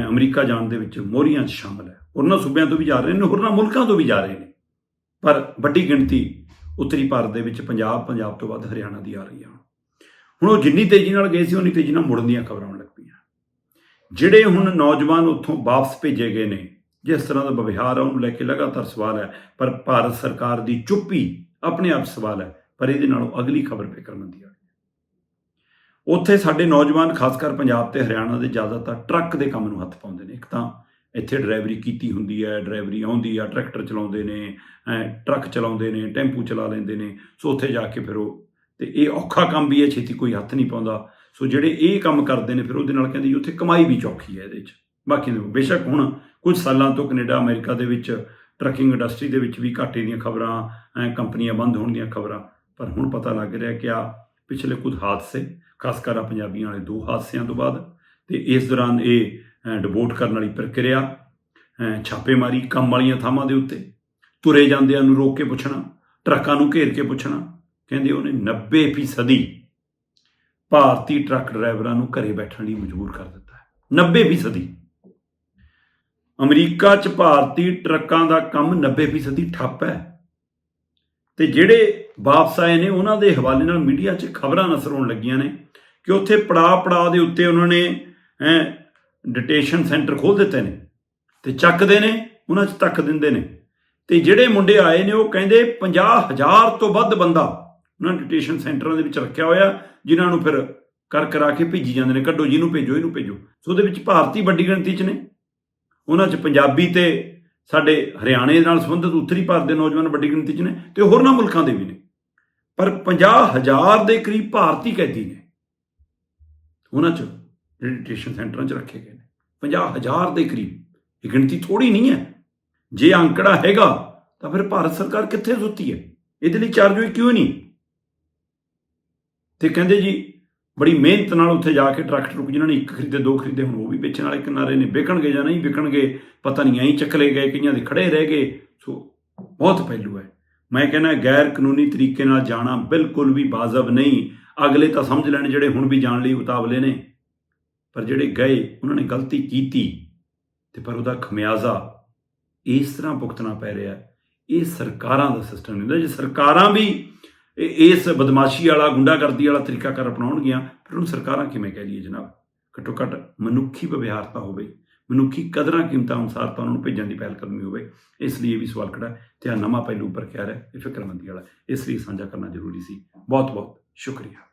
ਅਮਰੀਕਾ ਜਾਣ ਦੇ ਵਿੱਚ ਮੋਹਰੀਆਂ 'ਚ ਸ਼ਾਮਲ ਹੈ। ਉਹਨਾਂ ਸੂਬਿਆਂ ਤੋਂ ਵੀ ਜਾ ਰਹੇ ਨੇ, ਹੋਰਨਾਂ ਮੁਲਕਾਂ ਤੋਂ ਵੀ ਜਾ ਰਹੇ ਨੇ। ਪਰ ਵੱਡੀ ਗਿਣਤੀ ਉੱਤਰੀ ਭਾਰਤ ਦੇ ਵਿੱਚ ਪੰਜਾਬ ਪੰਜਾਬ ਤੋਂ ਬਾਅਦ ਹਰਿਆਣਾ ਦੀ ਆ ਰਹੀ ਹੈ ਹੁਣ ਉਹ ਜਿੰਨੀ ਤੇਜ਼ੀ ਨਾਲ ਗਏ ਸੀ, ਉਨੀ ਤੇਜ਼ੀ ਨਾਲ ਮੁੜਨ ਦੀਆਂ ਖਬਰਾਂ ਆਉਣ ਲੱਗ ਪਈਆਂ ਜਿਹੜੇ ਹੁਣ ਨੌਜਵਾਨ ਉੱਥੋਂ ਵਾਪਸ ਭੇਜੇ ਗਏ ਨੇ ਜਿਸ ਤਰ੍ਹਾਂ ਦਾ ਵਿਵਹਾਰ ਆ, ਉਹਨੂੰ ਲੈ ਕੇ ਲਗਾਤਾਰ ਸਵਾਲ ਹੈ, ਪਰ ਭਾਰਤ ਸਰਕਾਰ ਦੀ ਚੁੱਪੀ ਆਪਣੇ ਆਪ ਸਵਾਲ ਹੈ, ਪਰ ਇਹਦੇ ਨਾਲੋਂ ਅਗਲੀ ਖਬਰ ਫਿਕਰਮੰਦੀ ਆ ਰਹੀ ਹੈ। ਉੱਥੇ ਸਾਡੇ ਨੌਜਵਾਨ ਖਾਸ ਕਰ ਪੰਜਾਬ ਤੇ ਹਰਿਆਣਾ ਦੇ ਜ਼ਿਆਦਾਤਰ ਟਰੱਕ ਦੇ ਕੰਮ ਨੂੰ ਹੱਥ ਪਾਉਂਦੇ ਨੇ। ਇੱਕ ਤਾਂ ਇੱਥੇ ਡਰਾਈਵਰੀ ਕੀਤੀ ਹੁੰਦੀ ਹੈ, ਡਰਾਈਵਰੀ ਆਉਂਦੀ ਆ, ਟਰੈਕਟਰ ਚਲਾਉਂਦੇ ਨੇ ਟਰੱਕ ਚਲਾਉਂਦੇ ਨੇ, ਟੈਂਪੂ ਚਲਾ ਲੈਂਦੇ ਨੇ, ਸੋ ਉੱਥੇ ਜਾ ਕੇ ਫਿਰ ਉਹ, ਤੇ ਇਹ ਔਖਾ ਕੰਮ ਵੀ ਹੈ, ਛੇਤੀ ਕੋਈ ਹੱਥ ਨਹੀਂ ਪਾਉਂਦਾ। ਸੋ ਜਿਹੜੇ ਇਹ ਕੰਮ ਕਰਦੇ ਨੇ, ਫਿਰ ਉਹਦੇ ਨਾਲ ਕਹਿੰਦੇ ਜੀ ਉੱਥੇ ਕਮਾਈ ਵੀ ਚੌਖੀ ਹੈ ਇਹਦੇ 'ਚ। ਬਾਕੀ ਬੇਸ਼ੱਕ ਹੁਣ ਕੁਝ ਸਾਲਾਂ ਤੋਂ ਕੈਨੇਡਾ, ਅਮਰੀਕਾ ਦੇ ਵਿੱਚ ਟਰੱਕਿੰਗ ਇੰਡਸਟਰੀ ਦੇ ਵਿੱਚ ਵੀ ਘਾਟੇ ਦੀਆਂ ਖਬਰਾਂ, ਐਂ ਕੰਪਨੀਆਂ ਬੰਦ ਹੋਣ ਦੀਆਂ ਖਬਰਾਂ। ਪਰ ਹੁਣ ਪਤਾ ਲੱਗ ਰਿਹਾ ਕਿ ਆ ਪਿਛਲੇ ਕੁਝ ਹਾਦਸੇ, ਖਾਸ ਕਰ ਪੰਜਾਬੀਆਂ ਵਾਲੇ ਦੋ ਹਾਦਸਿਆਂ ਤੋਂ ਬਾਅਦ, ਤੇ ਇਸ ਦੌਰਾਨ ਇਹ ਡਿਬੋਟ ਕਰਨ ਵਾਲੀ ਪ੍ਰਕਿਰਿਆ ਛਾਪੇਮਾਰੀ ਕੰਮ ਵਾਲੀਆਂ ਥਾਵਾਂ ਦੇ ਉੱਤੇ, ਤੁਰੇ ਜਾਂਦਿਆਂ ਨੂੰ ਰੋਕ ਕੇ ਪੁੱਛਣਾ, ਟਰੱਕਾਂ ਨੂੰ ਘੇਰ ਕੇ ਪੁੱਛਣਾ, ਕਹਿੰਦੇ ਉਹਨੇ 90% ਭਾਰਤੀ ਟਰੱਕ ਡਰਾਈਵਰਾਂ ਨੂੰ ਘਰੇ ਬੈਠਣ ਲਈ ਮਜਬੂਰ ਕਰ ਦਿੱਤਾ ਹੈ। 90% ਅਮਰੀਕਾ 'ਚ ਭਾਰਤੀ ਟਰੱਕਾਂ ਦਾ ਕੰਮ 90% ਠੱਪ ਹੈ। ਤੇ ਜਿਹੜੇ ਵਾਪਸ ਆਏ ਨੇ, ਉਹਨਾਂ ਦੇ ਹਵਾਲੇ ਨਾਲ ਮੀਡੀਆ 'ਚ ਖਬਰਾਂ ਨਸਰ ਹੋਣ ਲੱਗੀਆਂ ਨੇ ਕਿ ਉੱਥੇ ਪੜਾ ਪੜਾ ਦੇ ਉੱਤੇ ਉਹਨਾਂ ਨੇ ਡਿਟੇਸ਼ਨ ਸੈਂਟਰ ਖੋਲ ਦਿੱਤੇ ਨੇ ਤੇ ਚੱਕਦੇ ਨੇ, ਉਹਨਾਂ 'ਚ ਤੱਕ ਦਿੰਦੇ ਨੇ। ਤੇ ਜਿਹੜੇ ਮੁੰਡੇ ਆਏ ਨੇ, ਉਹ ਕਹਿੰਦੇ 50000 ਤੋਂ ਵੱਧ ਬੰਦਾ ਉਹਨਾਂ ਡਿਟੇਸ਼ਨ ਸੈਂਟਰਾਂ ਦੇ ਵਿੱਚ ਰੱਖਿਆ ਹੋਇਆ, ਜਿਨ੍ਹਾਂ ਨੂੰ ਫਿਰ ਕਰ ਕਰਾ ਕੇ ਭੇਜੀ ਜਾਂਦੇ ਨੇ, ਕੱਢੋ, ਜਿਹਨੂੰ ਭੇਜੋ, ਇਹਨੂੰ ਭੇਜੋ। ਸੋ ਉਹਦੇ ਵਿੱਚ ਭਾਰਤੀ ਵੱਡੀ ਗਿਣਤੀ 'ਚ ਨੇ। ਉਹਨਾਂ 'ਚ ਪੰਜਾਬੀ ਤੇ ਸਾਡੇ ਹਰਿਆਣੇ ਨਾਲ ਸੰਬੰਧਿਤ ਉੱਤਰੀ ਭਾਰਤ ਦੇ ਨੌਜਵਾਨ ਵੱਡੀ ਗਿਣਤੀ 'ਚ ਨੇ ਤੇ ਹੋਰਨਾਂ ਮੁਲਕਾਂ ਦੇ ਵੀ ਨੇ। ਪਰ 50000 ਦੇ ਕਰੀਬ ਭਾਰਤੀ ਕੈਦੀ ਨੇ। ਉਹਨਾਂ 'ਚ ਜਿਹੜੇ ਡਿਟੇਸ਼ਨ ਸੈਂਟਰਾਂ 'ਚ ਰੱਖੇ ਗਏ ਨੇ। 50000 ਦੇ ਕਰੀਬ। ਇਹ ਗਿਣਤੀ ਥੋੜੀ ਨਹੀਂ ਹੈ। ਜੇ ਅੰਕੜਾ ਹੈਗਾ, ਤਾਂ ਫਿਰ ਭਾਰਤ ਸਰਕਾਰ ਕਿੱਥੇ ਸੁੱਤੀ ਹੈ? ਇਹਦੇ ਲਈ ਚਾਰਜ ਹੋਈ ਕਿਉਂ ਨਹੀਂ? ਤੇ ਕਹਿੰਦੇ ਜੀ ਬੜੀ ਮਿਹਨਤ ਨਾਲ ਉੱਥੇ ਜਾ ਕੇ ਟਰੱਕ ਟਰੁੱਕ ਜਿਨ੍ਹਾਂ ਨੇ ਇੱਕ ਖਰੀਦੇ, ਦੋ ਖਰੀਦੇ, ਹੁਣ ਉਹ ਵੀ ਵੇਚਣ ਵਾਲੇ ਕਿਨਾਰੇ ਨੇ, ਵਿਕਣਗੇ ਜਾਂ ਨਹੀਂ ਵਿਕਣਗੇ, ਪਤਾ ਨਹੀਂ, ਐਂ ਚੱਕਲੇ ਗਏ, ਕਈਆਂ ਦੇ ਖੜੇ ਰਹਿ ਗਏ। ਸੋ ਬਹੁਤ ਪਹਿਲੂ ਹੈ। ਮੈਂ ਕਹਿੰਦਾ ਗੈਰ ਕਾਨੂੰਨੀ ਤਰੀਕੇ ਨਾਲ ਜਾਣਾ ਬਿਲਕੁਲ ਵੀ ਵਾਜਬ ਨਹੀਂ। ਅਗਲੇ ਤਾਂ ਸਮਝ ਲੈਣ ਜਿਹੜੇ ਹੁਣ ਵੀ ਜਾਣ ਲਈ ਉਤਾਵਲੇ ਨੇ। ਪਰ ਜਿਹੜੇ ਗਏ, ਉਹਨਾਂ ਨੇ ਗਲਤੀ ਕੀਤੀ। ਤੇ ਪਰ ਉਹਦਾ ਖਮਿਆਜ਼ਾ ਇਸ ਤਰ੍ਹਾਂ ਭੁਗਤਣਾ ਪੈ ਰਿਹਾ। ਇਹ ਸਰਕਾਰਾਂ ਦਾ ਸਿਸਟਮ ਨਹੀਂ ਹੁੰਦਾ। ਜੇ ਸਰਕਾਰਾਂ ਵੀ ਇਸ ਬਦਮਾਸ਼ੀ ਵਾਲਾ, ਗੁੰਡਾਗਰਦੀ ਵਾਲਾ ਤਰੀਕਾ ਕਰ ਅਪਣਾਉਣਗੀਆਂ, ਫਿਰ ਉਹਨੂੰ ਸਰਕਾਰਾਂ ਕਿਵੇਂ ਕਹਿ ਲਈਏ ਜਨਾਬ? ਘੱਟੋ ਘੱਟ ਮਨੁੱਖੀ ਵਿਵਹਾਰਤਾ ਹੋਵੇ, ਮਨੁੱਖੀ ਕਦਰਾਂ ਕੀਮਤਾਂ ਅਨੁਸਾਰ ਤਾਂ ਉਹਨਾਂ ਨੂੰ ਭੇਜਣ ਦੀ ਪਹਿਲ ਕਦਮੀ ਹੋਵੇ, ਇਸ ਲਈ ਇਹ ਵੀ ਸਵਾਲ ਖੜਾ ਹੈ ਤੇ ਆਹ ਨਵਾਂ ਪਹਿਲੂ ਉੱਪਰ ਕਹਿ ਰਿਹਾ ਇਹ ਫਿਕਰਮੰਦੀ ਵਾਲਾ ਇਸ ਲਈ ਸਾਂਝਾ ਕਰਨਾ ਜ਼ਰੂਰੀ ਸੀ। ਬਹੁਤ ਬਹੁਤ ਸ਼ੁਕਰੀਆ।